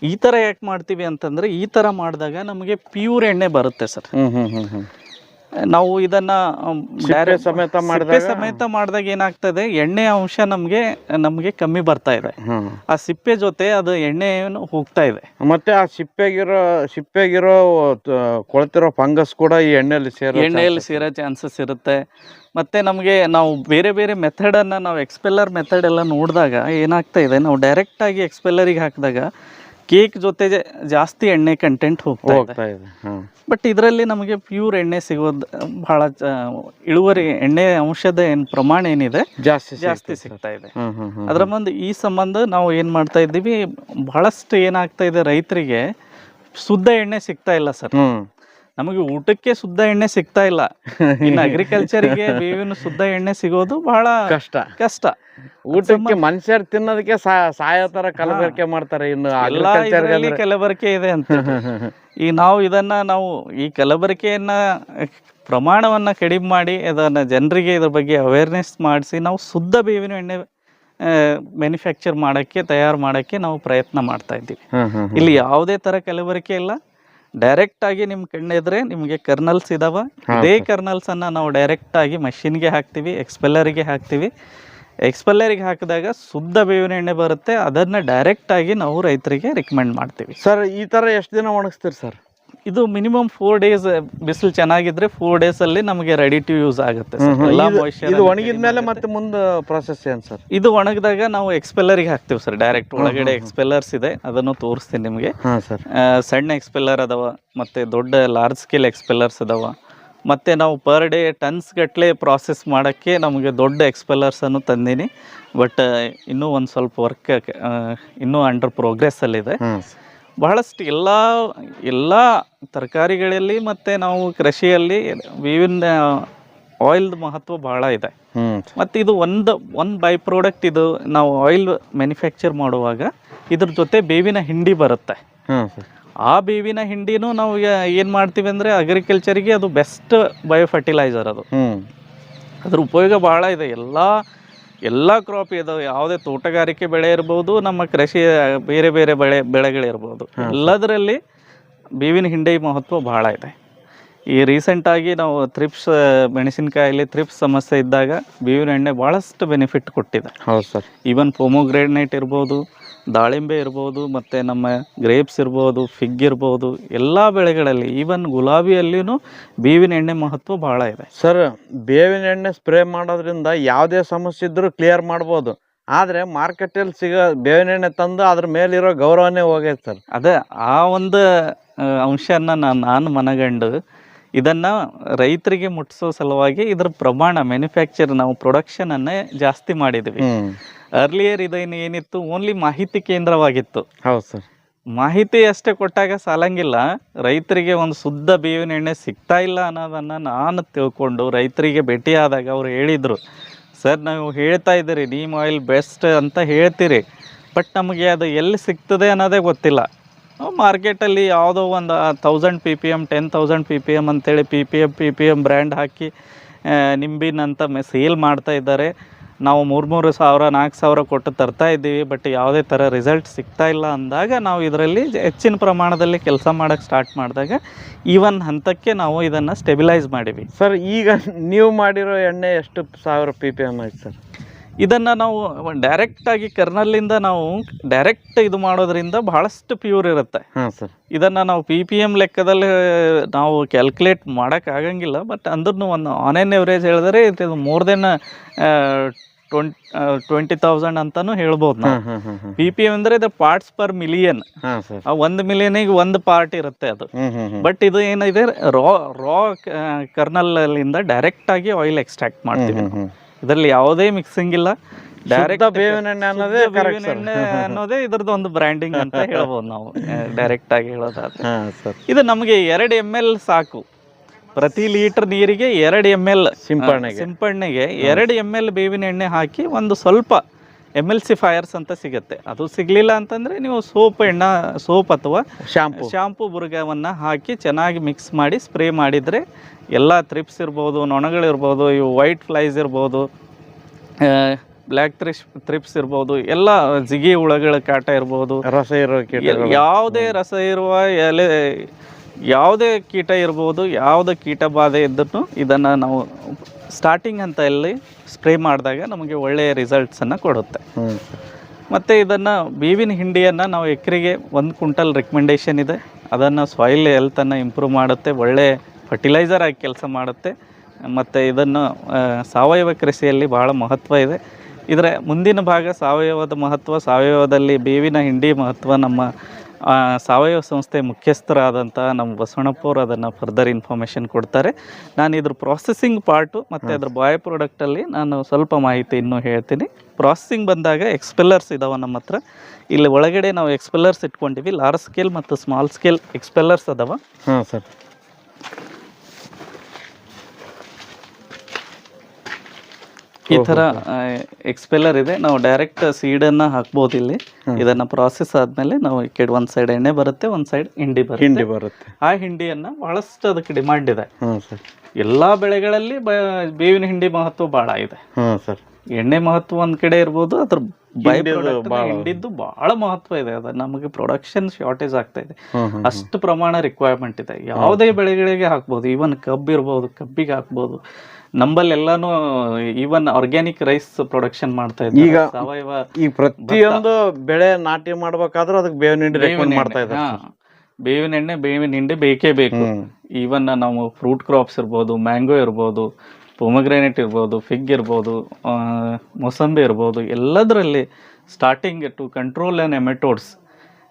ಈ ಥರ ಯಾಕೆ ಮಾಡ್ತೀವಿ ಅಂತಂದರೆ ಈ ಥರ ಮಾಡಿದಾಗ ನಮಗೆ ಪ್ಯೂರ್ ಎಣ್ಣೆ ಬರುತ್ತೆ ಸರ್. ನಾವು ಇದನ್ನ ಸಮೇತ ಮಾಡಿದಾಗ? ಸಮೇತ ಮಾಡಿದಾಗ ಏನಾಗ್ತದೆ ಎಣ್ಣೆ ಅಂಶ ನಮಗೆ ನಮಗೆ ಕಮ್ಮಿ ಬರ್ತಾ ಇದೆ. ಆ ಸಿಪ್ಪೆ ಜೊತೆ ಅದು ಎಣ್ಣೆ ಹೋಗ್ತಾ ಇದೆ. ಮತ್ತೆ ಆ ಸಿಪ್ಪೆಗಿರೋ ಸಿಪ್ಪೆಗಿರೋ ಕೊಳ್ತಿರೋ ಫಂಗಸ್ ಕೂಡ ಈ ಎಣ್ಣೆಯಲ್ಲಿ ಸೇರೋ ಎಣ್ಣೆಯಲ್ಲಿ ಸೇರೋ ಚಾನ್ಸಸ್ ಇರುತ್ತೆ. ಮತ್ತೆ ನಮಗೆ ನಾವು ಬೇರೆ ಬೇರೆ ಮೆಥಡನ್ನು ನಾವು ಎಕ್ಸ್ಪೆಲ್ಲರ್ ಮೆಥಡ್ ಎಲ್ಲ ನೋಡಿದಾಗ ಏನಾಗ್ತಾ ಇದೆ ನಾವು ಡೈರೆಕ್ಟಾಗಿ ಎಕ್ಸ್ಪೆಲ್ಲರಿಗೆ ಹಾಕಿದಾಗ ಕೇಕ್ ಜೊತೆ ಜಾಸ್ತಿ ಎಣ್ಣೆ ಕಂಟೆಂಟ್ ಹೋಗ್ತಾ ಇದೆ. ಬಟ್ ಇದರಲ್ಲಿ ನಮಗೆ ಪ್ಯೂರ್ ಎಣ್ಣೆ ಸಿಗೋದು ಬಹಳ ಇಳುವರಿ ಎಣ್ಣೆ ಅಂಶದ ಏನು ಪ್ರಮಾಣ ಏನಿದೆ ಜಾಸ್ತಿ ಜಾಸ್ತಿ ಸಿಗ್ತಾ ಇದೆ. ಅದ್ರ ಮುಂದೆ ಈ ಸಂಬಂಧ ನಾವು ಏನು ಮಾಡ್ತಾ ಇದ್ದೀವಿ ಬಹಳಷ್ಟು ಏನಾಗ್ತಾ ಇದೆ ರೈತರಿಗೆ ಶುದ್ಧ ಎಣ್ಣೆ ಸಿಗ್ತಾ ಇಲ್ಲ ಸರ್. ನಮಗೆ ಊಟಕ್ಕೆ ಶುದ್ಧ ಎಣ್ಣೆ ಸಿಗ್ತಾ ಇಲ್ಲ. ಇನ್ನು ಅಗ್ರಿಕಲ್ಚರ್ಗೆ ಬೇವಿನ ಶುದ್ಧ ಎಣ್ಣೆ ಸಿಗೋದು ಬಹಳ ಕಷ್ಟ. ಕಷ್ಟ. ಊಟಕ್ಕೆ ಮನುಷ್ಯರು ತಿನ್ನೋದಕ್ಕೆ ಸಾ- ಸಾಯೋ ತರ ಕಲಬೆರಕೆ ಮಾಡ್ತಾರೆ ಇನ್ನು ಎಲ್ಲ ಕಲಬೆರಕೆ ಇದೆ ಅಂತ. ಈ. ನಾವು ಇದನ್ನ ನಾವು ಈ ಕಲಬೆರಕೆಯನ್ನ ಪ್ರಮಾಣವನ್ನ ಕಡಿಮೆ ಮಾಡಿ ಅದನ್ನ ಜನರಿಗೆ ಇದ್ರ ಬಗ್ಗೆ ಅವೇರ್ನೆಸ್ ಮಾಡಿಸಿ ನಾವು ಶುದ್ಧ ಬೇವಿನ ಎಣ್ಣೆ ಮ್ಯಾನುಫ್ಯಾಕ್ಚರ್ ಮಾಡೋಕ್ಕೆ ತಯಾರು ಮಾಡೋಕ್ಕೆ ನಾವು ಪ್ರಯತ್ನ ಮಾಡ್ತಾ ಇದ್ದೀವಿ. ಇಲ್ಲಿ ಯಾವುದೇ ಥರ ಕಲಬೆರಕೆ ಇಲ್ಲ. ಡೈರೆಕ್ಟ್ ಆಗಿ ನಿಮ್ ಕಣ್ಣೆದ್ರೆ ನಿಮಗೆ ಕರ್ನಲ್ಸ್ ಇದಾವ. ಅದೇ ಕರ್ನಲ್ಸ್ ಅನ್ನ ನಾವು ಡೈರೆಕ್ಟ್ ಆಗಿ ಮಷಿನ್ಗೆ ಹಾಕ್ತಿವಿ ಎಕ್ಸ್ಪೆಲ್ಲರ್ಗೆ ಹಾಕ್ತಿವಿ. ಎಕ್ಸ್ಪೆಲ್ಲರ್ಗೆ ಹಾಕಿದಾಗ ಶುದ್ಧ ಬೇವಿನ ಎಣ್ಣೆ ಬರುತ್ತೆ. ಅದನ್ನ ಡೈರೆಕ್ಟ್ ಆಗಿ ನಾವು ರೈತರಿಗೆ ರಿಕಮೆಂಡ್ ಮಾಡ್ತೀವಿ. ಸರ್ ಈ ತರ ಎಷ್ಟು ದಿನ ಒಣಗಿಸ್ತೀರಿ ಸರ್? ಇದು ಮಿನಿಮಮ್ ಫೋರ್ ಡೇಸ್ ಬಿಸಿಲು ಚೆನ್ನಾಗಿದ್ರೆ ಫೋರ್ ಡೇಸ್ ಅಲ್ಲಿ ನಮಗೆ ರೆಡಿ ಟು ಯೂಸ್ ಆಗುತ್ತೆ ಇದು ಒಣಗಿದ ಮೇಲೆ ಮತ್ತೆ ಮುಂದೆ ಪ್ರಾಸೆಸ್ ಏನು ಸರ್ ಇದು ಒಣಗಿದಾಗ ನಾವು ಎಕ್ಸ್ಪೆಲ್ಲರಿಗೆ ಹಾಕ್ತಿವಿ ಸರ್ ಡೈರೆಕ್ಟ್ ಒಳಗಡೆ ಎಕ್ಸ್ಪೆಲ್ಲರ್ಸ್ ಇದೆ. ಅದನ್ನು ತೋರಿಸ್ತೀನಿ ನಿಮಗೆ. ಸಣ್ಣ ಎಕ್ಸ್ಪೆಲ್ಲರ್ ಅದಾವ ಮತ್ತೆ ದೊಡ್ಡ ಲಾರ್ಜ್ ಸ್ಕೇಲ್ ಎಕ್ಸ್ಪೆಲ್ಲರ್ಸ್ ಅದಾವ. ಮತ್ತೆ ನಾವು ಪರ್ ಡೇ ಟನ್ಸ್ ಗಟ್ಟಲೆ ಪ್ರಾಸೆಸ್ ಮಾಡೋಕ್ಕೆ ನಮಗೆ ದೊಡ್ಡ ಎಕ್ಸ್ಪೆಲ್ಲರ್ಸ್ ಅನ್ನು ತಂದೀನಿ. ಬಟ್ ಇನ್ನೂ ಒಂದು ಸ್ವಲ್ಪ ವರ್ಕ್ ಇನ್ನೂ ಅಂಡರ್ ಪ್ರೋಗ್ರೆಸ್ಸಲ್ಲಿದೆ ಹ್ಮ್ ಬಹಳಷ್ಟು ಎಲ್ಲ ಎಲ್ಲ ತರಕಾರಿಗಳಲ್ಲಿ ಮತ್ತು ನಾವು ಕೃಷಿಯಲ್ಲಿ ವಿಭಿನ್ನ ಆಯಿಲ್ದು ಮಹತ್ವ ಬಹಳ ಇದೆ. ಮತ್ತು ಇದು ಒಂದು ಒಂದು ಬೈ ಪ್ರಾಡಕ್ಟ್ ಇದು ನಾವು ಆಯಿಲ್ ಮ್ಯಾನುಫ್ಯಾಕ್ಚರ್ ಮಾಡುವಾಗ ಇದ್ರ ಜೊತೆ ಬೇವಿನ ಹಿಂಡಿ ಬರುತ್ತೆ. ಆ ಬೇವಿನ ಹಿಂಡಿನೂ ನಾವು ಏನು ಮಾಡ್ತೀವಿ ಅಂದರೆ ಅಗ್ರಿಕಲ್ಚರಿಗೆ ಅದು ಬೆಸ್ಟ್ ಬಯೋ ಫರ್ಟಿಲೈಸರ್ ಅದು ಅದ್ರ ಉಪಯೋಗ ಭಾಳ ಇದೆ. ಎಲ್ಲ ಎಲ್ಲ ಕ್ರಾಪ್ ಇದಾವೆ. ಯಾವುದೇ ತೋಟಗಾರಿಕೆ ಬೆಳೆ ಇರ್ಬೋದು ನಮ್ಮ ಕೃಷಿ ಬೇರೆ ಬೇರೆ ಬೆಳೆ ಬೆಳೆಗಳಿರ್ಬೋದು. ಎಲ್ಲದರಲ್ಲಿ ಬೇವಿನ ಹಿಂಡಿ ಮಹತ್ವ ಭಾಳ ಇದೆ. ಈ ರೀಸೆಂಟಾಗಿ ನಾವು ಥ್ರಿಪ್ಸ್ ಮೆಣಸಿನಕಾಯಲ್ಲಿ ಥ್ರಿಪ್ಸ್ ಸಮಸ್ಯೆ ಇದ್ದಾಗ ಬೇವಿನ ಎಣ್ಣೆ ಭಾಳಷ್ಟು ಬೆನಿಫಿಟ್ ಕೊಟ್ಟಿದೆ. ಹೌದು ಸರ್. ಈವನ್ ಪೊಮೋಗ್ರೇಡ್ನೈಟ್ ಇರ್ಬೋದು ದಾಳಿಂಬೆ ಇರ್ಬೋದು ಮತ್ತು ನಮ್ಮ ಗ್ರೇಪ್ಸ್ ಇರ್ಬೋದು ಫಿಗ್ ಇರ್ಬೋದು ಎಲ್ಲ ಬೆಳೆಗಳಲ್ಲಿ ಈವನ್ ಗುಲಾಬಿಯಲ್ಲಿಯೂ ಬೇವಿನ ಎಣ್ಣೆ ಮಹತ್ವ ಭಾಳ ಇದೆ. ಸರ್ ಬೇವಿನ ಎಣ್ಣೆ ಸ್ಪ್ರೇ ಮಾಡೋದ್ರಿಂದ ಯಾವುದೇ ಸಮಸ್ಯೆ ಇದ್ದರೂ ಕ್ಲಿಯರ್ ಮಾಡ್ಬೋದು. ಆದರೆ ಮಾರ್ಕೆಟಲ್ಲಿ ಸಿಗೋ ಬೇವಿನ ಎಣ್ಣೆ ತಂದು ಅದ್ರ ಮೇಲಿರೋ ಗೌರವನೇ ಹೋಗೈತೆ ಸರ್. ಅದೇ ಆ ಒಂದು ಅಂಶನ ನಾನು ನಾನು ಮನಗಂಡು ಇದನ್ನು ರೈತರಿಗೆ ಮುಟ್ಟಿಸೋ ಸಲುವಾಗಿ ಇದರ ಪ್ರಮಾಣ ಮ್ಯಾನುಫ್ಯಾಕ್ಚರ್ ನಾವು ಪ್ರೊಡಕ್ಷನನ್ನೇ ಜಾಸ್ತಿ ಮಾಡಿದ್ವಿ. ಅರ್ಲಿಯರ್ ಇದನ್ನು ಏನಿತ್ತು? ಓನ್ಲಿ ಮಾಹಿತಿ ಕೇಂದ್ರವಾಗಿತ್ತು. ಹೌದು ಸರ್. ಮಾಹಿತಿ ಅಷ್ಟೇ ಕೊಟ್ಟಾಗ ಸಾಲಂಗಿಲ್ಲ. ರೈತರಿಗೆ ಒಂದು ಶುದ್ಧ ಬೇವಿನ ಎಣ್ಣೆ ಸಿಗ್ತಾ ಇಲ್ಲ ಅನ್ನೋದನ್ನು ನಾನು ತಿಳ್ಕೊಂಡು ರೈತರಿಗೆ ಭೇಟಿಯಾದಾಗ ಅವ್ರು ಹೇಳಿದರು. ಸರ್ ನಾವು ಹೇಳ್ತಾ ಇದ್ದೀರಿ ನೀಮ್ ಆಯಿಲ್ ಬೆಸ್ಟ್ ಅಂತ ಹೇಳ್ತೀರಿ. ಬಟ್ ನಮಗೆ ಅದು ಎಲ್ಲಿ ಸಿಗ್ತದೆ ಅನ್ನೋದೇ ಗೊತ್ತಿಲ್ಲ. ನಾವು ಮಾರ್ಕೆಟಲ್ಲಿ ಯಾವುದೋ ಒಂದು thousand P P M ten thousand P P M ಅಂತೇಳಿ P P M P P M brand ಹಾಕಿ ನಿಂಬಿನ ಅಂತ ಮೆ ಸೇಲ್ ಮಾಡ್ತಾ ಇದ್ದಾರೆ. ನಾವು ಮೂರು ಮೂರು ಸಾವಿರ, ನಾಲ್ಕು ಸಾವಿರ ಕೊಟ್ಟು ತರ್ತಾ ಇದ್ದೀವಿ ಬಟ್ ಯಾವುದೇ ಥರ ರಿಸಲ್ಟ್ ಸಿಗ್ತಾ ಇಲ್ಲ ಅಂದಾಗ ನಾವು ಇದರಲ್ಲಿ ಹೆಚ್ಚಿನ ಪ್ರಮಾಣದಲ್ಲಿ ಕೆಲಸ ಮಾಡೋಕ್ಕೆ ಸ್ಟಾರ್ಟ್ ಮಾಡಿದಾಗ ಈವನ್ ಹಂತಕ್ಕೆ ನಾವು ಇದನ್ನು ಸ್ಟೆಬಿಲೈಸ್ ಮಾಡಿವಿ. ಸರ್ ಈಗ ನೀವು ಮಾಡಿರೋ ಎಣ್ಣೆ ಎಷ್ಟು ಸಾವಿರ ಪಿ ಪಿ ಎಂ ಆಯ್ತು ಸರ್ ಇದನ್ನು ನಾವು ಡೈರೆಕ್ಟಾಗಿ ಕರ್ನಲ್ಲಿಂದ ನಾವು ಡೈರೆಕ್ಟ್ ಇದು ಮಾಡೋದ್ರಿಂದ ಬಹಳಷ್ಟು ಪ್ಯೂರ್ ಇರುತ್ತೆ. ಹಾಂ ಸರ್. ಇದನ್ನು ನಾವು ಪಿ ಪಿ ಎಂ ಲೆಕ್ಕದಲ್ಲಿ ನಾವು ಕ್ಯಾಲ್ಕುಲೇಟ್ ಮಾಡೋಕ್ಕಾಗಂಗಿಲ್ಲ ಬಟ್ ಅಂದ್ರೂ ಒಂದು ಆನ್ಲೈನ್ ಎನ್ ಎವರೇಜ್ ಹೇಳಿದ್ರೆ ಇದು more than twent twenty thousand ಅಂತಲೂ ಹೇಳ್ಬೋದು ನಾವು. ಪಿ ಪಿ ಎಂ ಅಂದರೆ ಇದು ಪಾರ್ಟ್ಸ್ ಪರ್ ಮಿಲಿಯನ್ ಒಂದು ಮಿಲಿಯನಿಗೆ ಒಂದು ಪಾರ್ಟ್ ಇರುತ್ತೆ ಅದು. ಬಟ್ ಇದು ಏನಿದೆ ರಾ ರಾ ಕರ್ನಲ್ ಡೈರೆಕ್ಟ್ ಆಗಿ ಆಯಿಲ್ ಎಕ್ಸ್ಟ್ರಾಕ್ಟ್ ಮಾಡ್ತೀವಿ ಇದರಲ್ಲಿ ಯಾವುದೇ ಮಿಕ್ಸಿಂಗ್ ಇಲ್ಲ. ಡೈರೆಕ್ಟ್ ಬೇವಿನ ಎಣ್ಣೆ ಅನ್ನೋದೇ ಬೇವಿನ ಎಣ್ಣೆ ಅನ್ನೋದೇ ಇದ್ರದ್ದು ಒಂದು ಬ್ರ್ಯಾಂಡಿಂಗ್ ಅಂತ ಹೇಳ್ಬೋದು ನಾವು. ಡೈರೆಕ್ಟ್ ಆಗಿ ಹೇಳೋದಾದ್ರೆ. ಇದು ನಮಗೆ ಎರಡು ಎಂ ಎಲ್ ಸಾಕು. ಪ್ರತಿ ಲೀಟರ್ ನೀರಿಗೆ ಎರಡು ಎಂ ಎಲ್ ಸಿಂಪರಣೆಗೆ. ಸಿಂಪರಣೆಗೆ ಎರಡು ಎಂ ಎಲ್ ಬೇವಿನ ಎಣ್ಣೆ ಹಾಕಿ ಒಂದು ಸ್ವಲ್ಪ ಎಂ ಎಲ್ ಸಿ ಫೈರ್ಸ್ ಅಂತ ಸಿಗುತ್ತೆ. ಅದು ಸಿಗಲಿಲ್ಲ ಅಂತಂದರೆ ನೀವು ಸೋಪ್ ಎಣ್ಣ ಸೋಪ್ ಅಥವಾ ಶಾಂಪು ಶಾಂಪು ಬುರ್ಗವನ್ನು ಹಾಕಿ ಚೆನ್ನಾಗಿ ಮಿಕ್ಸ್ ಮಾಡಿ ಸ್ಪ್ರೇ ಮಾಡಿದರೆ ಎಲ್ಲ ಥ್ರಿಪ್ಸ್ ಇರ್ಬೋದು ನೊಣಗಳಿರ್ಬೋದು ಇವು ವೈಟ್ ಫ್ಲೈಸ್ ಇರ್ಬೋದು ಬ್ಲ್ಯಾಕ್ ತ್ರಿಶ್ ಥ್ರಿಪ್ಸ್ ಇರ್ಬೋದು ಎಲ್ಲ ಜಿಗಿ ಹುಳಗಳ ಕಾಟ ಇರ್ಬೋದು. ರಸ ಇರೋ ಕೀಟ ಯಾವುದೇ ರಸ ಇರುವ ಎಲೆ ಯಾವುದೇ ಕೀಟ ಇರ್ಬೋದು ಯಾವುದೇ ಕೀಟ ಬಾಧೆ ಇದ್ದರೂ ಇದನ್ನು ನಾವು ಸ್ಟಾರ್ಟಿಂಗ್ ಹಂತದಲ್ಲಿ ಸ್ಪ್ರೇ ಮಾಡಿದಾಗ ನಮಗೆ ಒಳ್ಳೆಯ ರಿಸಲ್ಟ್ಸನ್ನು ಕೊಡುತ್ತೆ. ಮತ್ತು ಇದನ್ನು ಬೇವಿನ ಹಿಂಡಿಯನ್ನು ನಾವು ಎಕರೆಗೆ ಒಂದು ಕ್ವಿಂಟಲ್ ರೆಕಮೆಂಡೇಷನ್ ಇದೆ. ಅದನ್ನು ಸಾಯಿಲ್ ಹೆಲ್ತನ್ನು ಇಂಪ್ರೂವ್ ಮಾಡುತ್ತೆ ಒಳ್ಳೆಯ ಫರ್ಟಿಲೈಸರ್ ಆಗಿ ಕೆಲಸ ಮಾಡುತ್ತೆ. ಮತ್ತು ಇದನ್ನು ಸಾವಯವ ಕೃಷಿಯಲ್ಲಿ ಭಾಳ ಮಹತ್ವ ಇದೆ. ಇದರ ಮುಂದಿನ ಭಾಗ ಸಾವಯವದ ಮಹತ್ವ ಸಾವಯವದಲ್ಲಿ ಬೇವಿನ ಹಿಂಡಿ ಮಹತ್ವ ನಮ್ಮ ಸಾವಯವ ಸಂಸ್ಥೆ ಮುಖ್ಯಸ್ಥರಾದಂಥ ನಮ್ಮ ಬಸವಣ್ಣಪ್ಪವ್ರು ಅದನ್ನು ಫರ್ದರ್ ಇನ್ಫಾರ್ಮೇಷನ್ ಕೊಡ್ತಾರೆ. ನಾನು ಇದ್ರ ಪ್ರಾಸೆಸಿಂಗ್ ಪಾರ್ಟು ಮತ್ತು ಅದ್ರ ಬಾಯ್ ಪ್ರಾಡಕ್ಟಲ್ಲಿ ನಾನು ಸ್ವಲ್ಪ ಮಾಹಿತಿ ಇನ್ನೂ ಹೇಳ್ತೀನಿ. ಪ್ರಾಸೆಸಿಂಗ್ ಬಂದಾಗ ಎಕ್ಸ್ಪೆಲ್ಲರ್ಸ್ ಇದಾವೆ ನಮ್ಮ ಹತ್ರ. ಇಲ್ಲಿ ಒಳಗಡೆ ನಾವು ಎಕ್ಸ್ಪೆಲ್ಲರ್ಸ್ ಇಟ್ಕೊಂಡಿವಿ. ಲಾರ್ಜ್ ಸ್ಕೇಲ್ ಮತ್ತು ಸ್ಮಾಲ್ ಸ್ಕೇಲ್ ಎಕ್ಸ್ಪೆಲ್ಲರ್ಸ್ ಅದಾವ. ಹಾಂ ಸರ್. ಈ ತರ ಎಕ್ಸ್ಪೆಲ್ಲರ್ ಇದೆ. ನಾವು ಡೈರೆಕ್ಟ್ ಸೀಡ್ ಅನ್ನ ಹಾಕ್ಬೋದು ಇಲ್ಲಿ. ಇದನ್ನ ಪ್ರಾಸೆಸ್ ಆದ್ಮೇಲೆ ನಾವು ಈ ಕಡೆ ಒಂದು ಸೈಡ್ ಎಣ್ಣೆ ಬರುತ್ತೆ ಒಂದ್ ಸೈಡ್ ಹಿಂಡಿ ಬರುತ್ತೆ. ಹಿಂಡಿ ಬರುತ್ತೆ. ಆ ಹಿಂಡಿಯನ್ನ ಬಹಳಷ್ಟು ಅದಕ್ಕೆ ಡಿಮಾಂಡ್ ಇದೆ. ಎಲ್ಲಾ ಬೆಳೆಗಳಲ್ಲಿ ಬೇವಿನ ಹಿಂಡಿ ಮಹತ್ವ ಬಹಳ ಇದೆ. ಎಣ್ಣೆ ಮಹತ್ವ ಒಂದ್ ಕಡೆ ಇರ್ಬೋದು ಅದ್ರ ಬೈ. ಹಿಂಡಿದ್ದು ಬಹಳ ಮಹತ್ವ ಇದೆ. ಅದ ನಮಗೆ ಪ್ರೊಡಕ್ಷನ್ ಶಾರ್ಟೇಜ್ ಆಗ್ತಾ ಇದೆ. ಅಷ್ಟು ಪ್ರಮಾಣ ರಿಕ್ವೈರ್ಮೆಂಟ್ ಇದೆ. ಯಾವುದೇ ಬೆಳೆಗಳಿಗೆ ಹಾಕ್ಬೋದು. ಈವನ್ ಕಬ್ಬು ಇರ್ಬೋದು ಕಬ್ಬಿಗೆ ಹಾಕ್ಬೋದು. ನಂಬಲ್ಲಿ ಎಲ್ಲಾನು ಈವನ್ ಆರ್ಗ್ಯಾನಿಕ್ ರೈಸ್ ಪ್ರೊಡಕ್ಷನ್ ಮಾಡ್ತಾ ಇದ್ದಾರೆ. ಈಗ ಸಾವಯವ ಈ ಪ್ರತಿಯೊಂದು ಬೆಳೆ ನಾಟಿ ಮಾಡ್ಬೇಕಾದ್ರೂ ಅದಕ್ಕೆ ಬೇವಿನ ಹಿಂಡಿ ರೆಕಮೆಂಡ್ ಮಾಡ್ತಾ ಇದ್ದಾರೆ. ಬೇವಿನ ಎಣ್ಣೆ ಬೇವಿನ ಹಿಂಡಿ ಬೇಕೇ ಬೇಕು. ಈವನ್ ನಾವು ಫ್ರೂಟ್ ಕ್ರಾಪ್ಸ್ ಇರ್ಬೋದು ಮ್ಯಾಂಗೋ ಇರ್ಬೋದು ಪೊಮಗ್ರೆನೇಟ್ ಇರ್ಬೋದು ಫಿಗ್ ಇರ್ಬೋದು ಮೊಸಂಬಿ ಇರ್ಬೋದು ಎಲ್ಲದರಲ್ಲಿ starting to control nematodes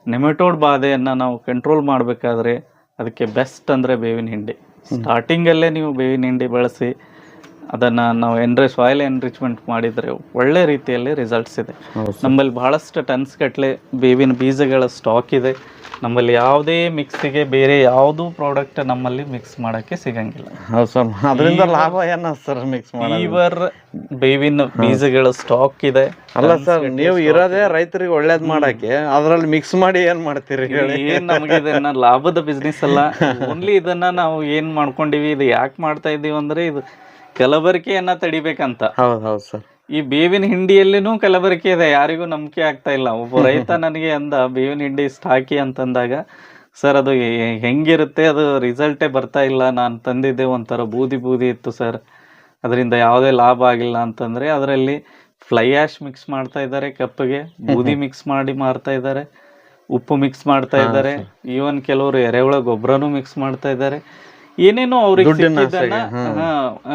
nematode ಬಾಧೆಯನ್ನು ನಾವು ಕಂಟ್ರೋಲ್ ಮಾಡಬೇಕಾದ್ರೆ ಅದಕ್ಕೆ ಬೆಸ್ಟ್ ಅಂದರೆ ಬೇವಿನ ಹಿಂಡಿ. ಸ್ಟಾರ್ಟಿಂಗಲ್ಲೇ ನೀವು ಬೇವಿನ ಹಿಂಡಿ ಬಳಸಿ ಅದನ್ನು ನಾವು ಎನ್ರಿ ಸಾಯಿಲ್ ಎನ್ರಿಚ್ಮೆಂಟ್ ಮಾಡಿದರೆ ಒಳ್ಳೆ ರೀತಿಯಲ್ಲಿ ರಿಸಲ್ಟ್ಸ್ ಇದೆ. ನಮ್ಮಲ್ಲಿ ಬಹಳಷ್ಟು ಟನ್ಸ್ ಗಟ್ಟಲೆ ಬೇವಿನ ಬೀಜಗಳ ಸ್ಟಾಕ್ ಇದೆ. ನಮ್ಮಲ್ಲಿ ಯಾವುದೇ ಮಿಕ್ಸಿಗೆ ಬೇರೆ ಯಾವುದು ಪ್ರಾಡಕ್ಟ್ ನಮ್ಮಲ್ಲಿ ಮಿಕ್ಸ್ ಮಾಡೋಕ್ಕೆ ಸಿಗಂಗಿಲ್ಲ. ಹೌದು ಸರ್. ಅದರಿಂದ ಲಾಭ ಏನ ಸರ್ ಮಿಕ್ಸ್ ಈವರ್ ಬೇವಿನ ಬೀಜಗಳ ಸ್ಟಾಕ್ ಇದೆ. ಅಲ್ಲ ಸರ್ ನೀವು ಇರೋದೇ ರೈತರಿಗೆ ಒಳ್ಳೇದ್ ಮಾಡಕ್ಕೆ ಅದ್ರಲ್ಲಿ ಮಿಕ್ಸ್ ಮಾಡಿ ಏನ್ ಮಾಡ್ತೀರಿ ಹೇಳಿ ಏನ್ ನಮಗೆ ಇದನ್ನ ಲಾಭದ ಬಿಸ್ನೆಸ್ ಅಲ್ಲ. ಓನ್ಲಿ ಇದನ್ನ ನಾವು ಏನ್ ಮಾಡ್ಕೊಂಡಿವಿ ಇದು ಯಾಕೆ ಮಾಡ್ತಾ ಇದೀವಿ ಅಂದ್ರೆ ಇದು ಕಲಬೆರಕೆಯನ್ನ ತಡಿಬೇಕಂತ. ಹೌದು ಹೌದು ಸರ್. ಈ ಬೇವಿನ ಹಿಂಡಿಯಲ್ಲಿನೂ ಕಲಬೆರಕೆ ಇದೆ ಯಾರಿಗೂ ನಂಬಿಕೆ ಆಗ್ತಾ ಇಲ್ಲ. ಒಬ್ಬ ರೈತ ನನಗೆ ಅಂದ ಬೇವಿನ ಹಿಂಡಿ ಇಷ್ಟು ಹಾಕಿ ಅಂತಂದಾಗ ಸರ್ ಅದು ಹೆಂಗಿರುತ್ತೆ? ಅದು ರಿಸಲ್ಟೇ ಬರ್ತಾ ಇಲ್ಲ. ನಾನು ತಂದಿದ್ದೆ ಒಂಥರ ಬೂದಿ ಬೂದಿ ಇತ್ತು ಸರ್. ಅದರಿಂದ ಯಾವುದೇ ಲಾಭ ಆಗಿಲ್ಲ ಅಂತಂದ್ರೆ ಅದರಲ್ಲಿ ಫ್ಲೈ ಆಶ್ ಮಿಕ್ಸ್ ಮಾಡ್ತಾ ಇದ್ದಾರೆ ಕಪ್ಪಿಗೆ ಬೂದಿ ಮಿಕ್ಸ್ ಮಾಡಿ ಮಾರ್ತಾ ಇದ್ದಾರೆ ಉಪ್ಪು ಮಿಕ್ಸ್ ಮಾಡ್ತಾ ಇದ್ದಾರೆ. ಈವನ್ ಕೆಲವರು ಎರೆಹುಳ ಗೊಬ್ಬರನೂ ಮಿಕ್ಸ್ ಮಾಡ್ತಾ ಇದ್ದಾರೆ. ಏನೇನೋ ಅವ್ರಿಗೆ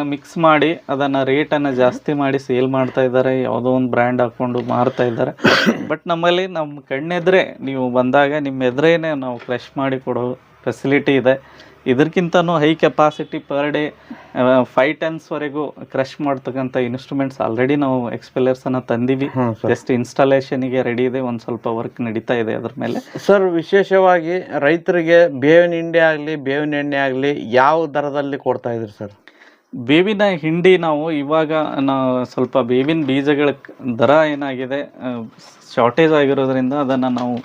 ಮಿಕ್ಸ್ ಮಾಡಿ ಅದನ್ನ ರೇಟ್ ಅನ್ನ ಜಾಸ್ತಿ ಮಾಡಿ ಸೇಲ್ ಮಾಡ್ತಾ ಇದ್ದಾರೆ ಯಾವುದೋ ಒಂದು ಬ್ರ್ಯಾಂಡ್ ಹಾಕೊಂಡು ಮಾರ್ತಾ ಇದ್ದಾರೆ. ಬಟ್ ನಮ್ಮಲ್ಲಿ ನಮ್ಮ ಕಣ್ಣೆದ್ರೆ ನೀವು ಬಂದಾಗ ನಿಮ್ಮ ಎದುರೇನೆ ನಾವು ಕ್ರಶ್ ಮಾಡಿ ಕೊಡೋ ಫೆಸಿಲಿಟಿ ಇದೆ. ಇದಕ್ಕಿಂತನೂ high capacity per day five ಟನ್ಸ್ವರೆಗೂ crush ಮಾಡ್ತಕ್ಕಂಥ ಇನ್ಸ್ಟ್ರೂಮೆಂಟ್ಸ್ ಆಲ್ರೆಡಿ ನಾವು ಎಕ್ಸ್ಪೆಲ್ಲರ್ಸನ್ನು ತಂದೀವಿ. ಜಸ್ಟ್ ಇನ್ಸ್ಟಾಲೇಷನ್ಗೆ ರೆಡಿ ಇದೆ ಒಂದು ಸ್ವಲ್ಪ ವರ್ಕ್ ನಡೀತಾ ಇದೆ ಅದ್ರ ಮೇಲೆ. ಸರ್ ವಿಶೇಷವಾಗಿ ರೈತರಿಗೆ ಬೇವಿನ ಹಿಂಡಿ ಆಗಲಿ ಬೇವಿನ ಎಣ್ಣೆ ಆಗ್ಲಿ ಯಾವ ದರದಲ್ಲಿ ಕೊಡ್ತಾ ಇದ್ರಿ ಸರ್ ಬೇವಿನ ಹಿಂಡಿ ನಾವು ಇವಾಗ ನಾವು ಸ್ವಲ್ಪ ಬೇವಿನ ಬೀಜಗಳ ದರ ಏನಾಗಿದೆ ಶಾರ್ಟೇಜ್ ಆಗಿರೋದ್ರಿಂದ ಅದನ್ನು ನಾವು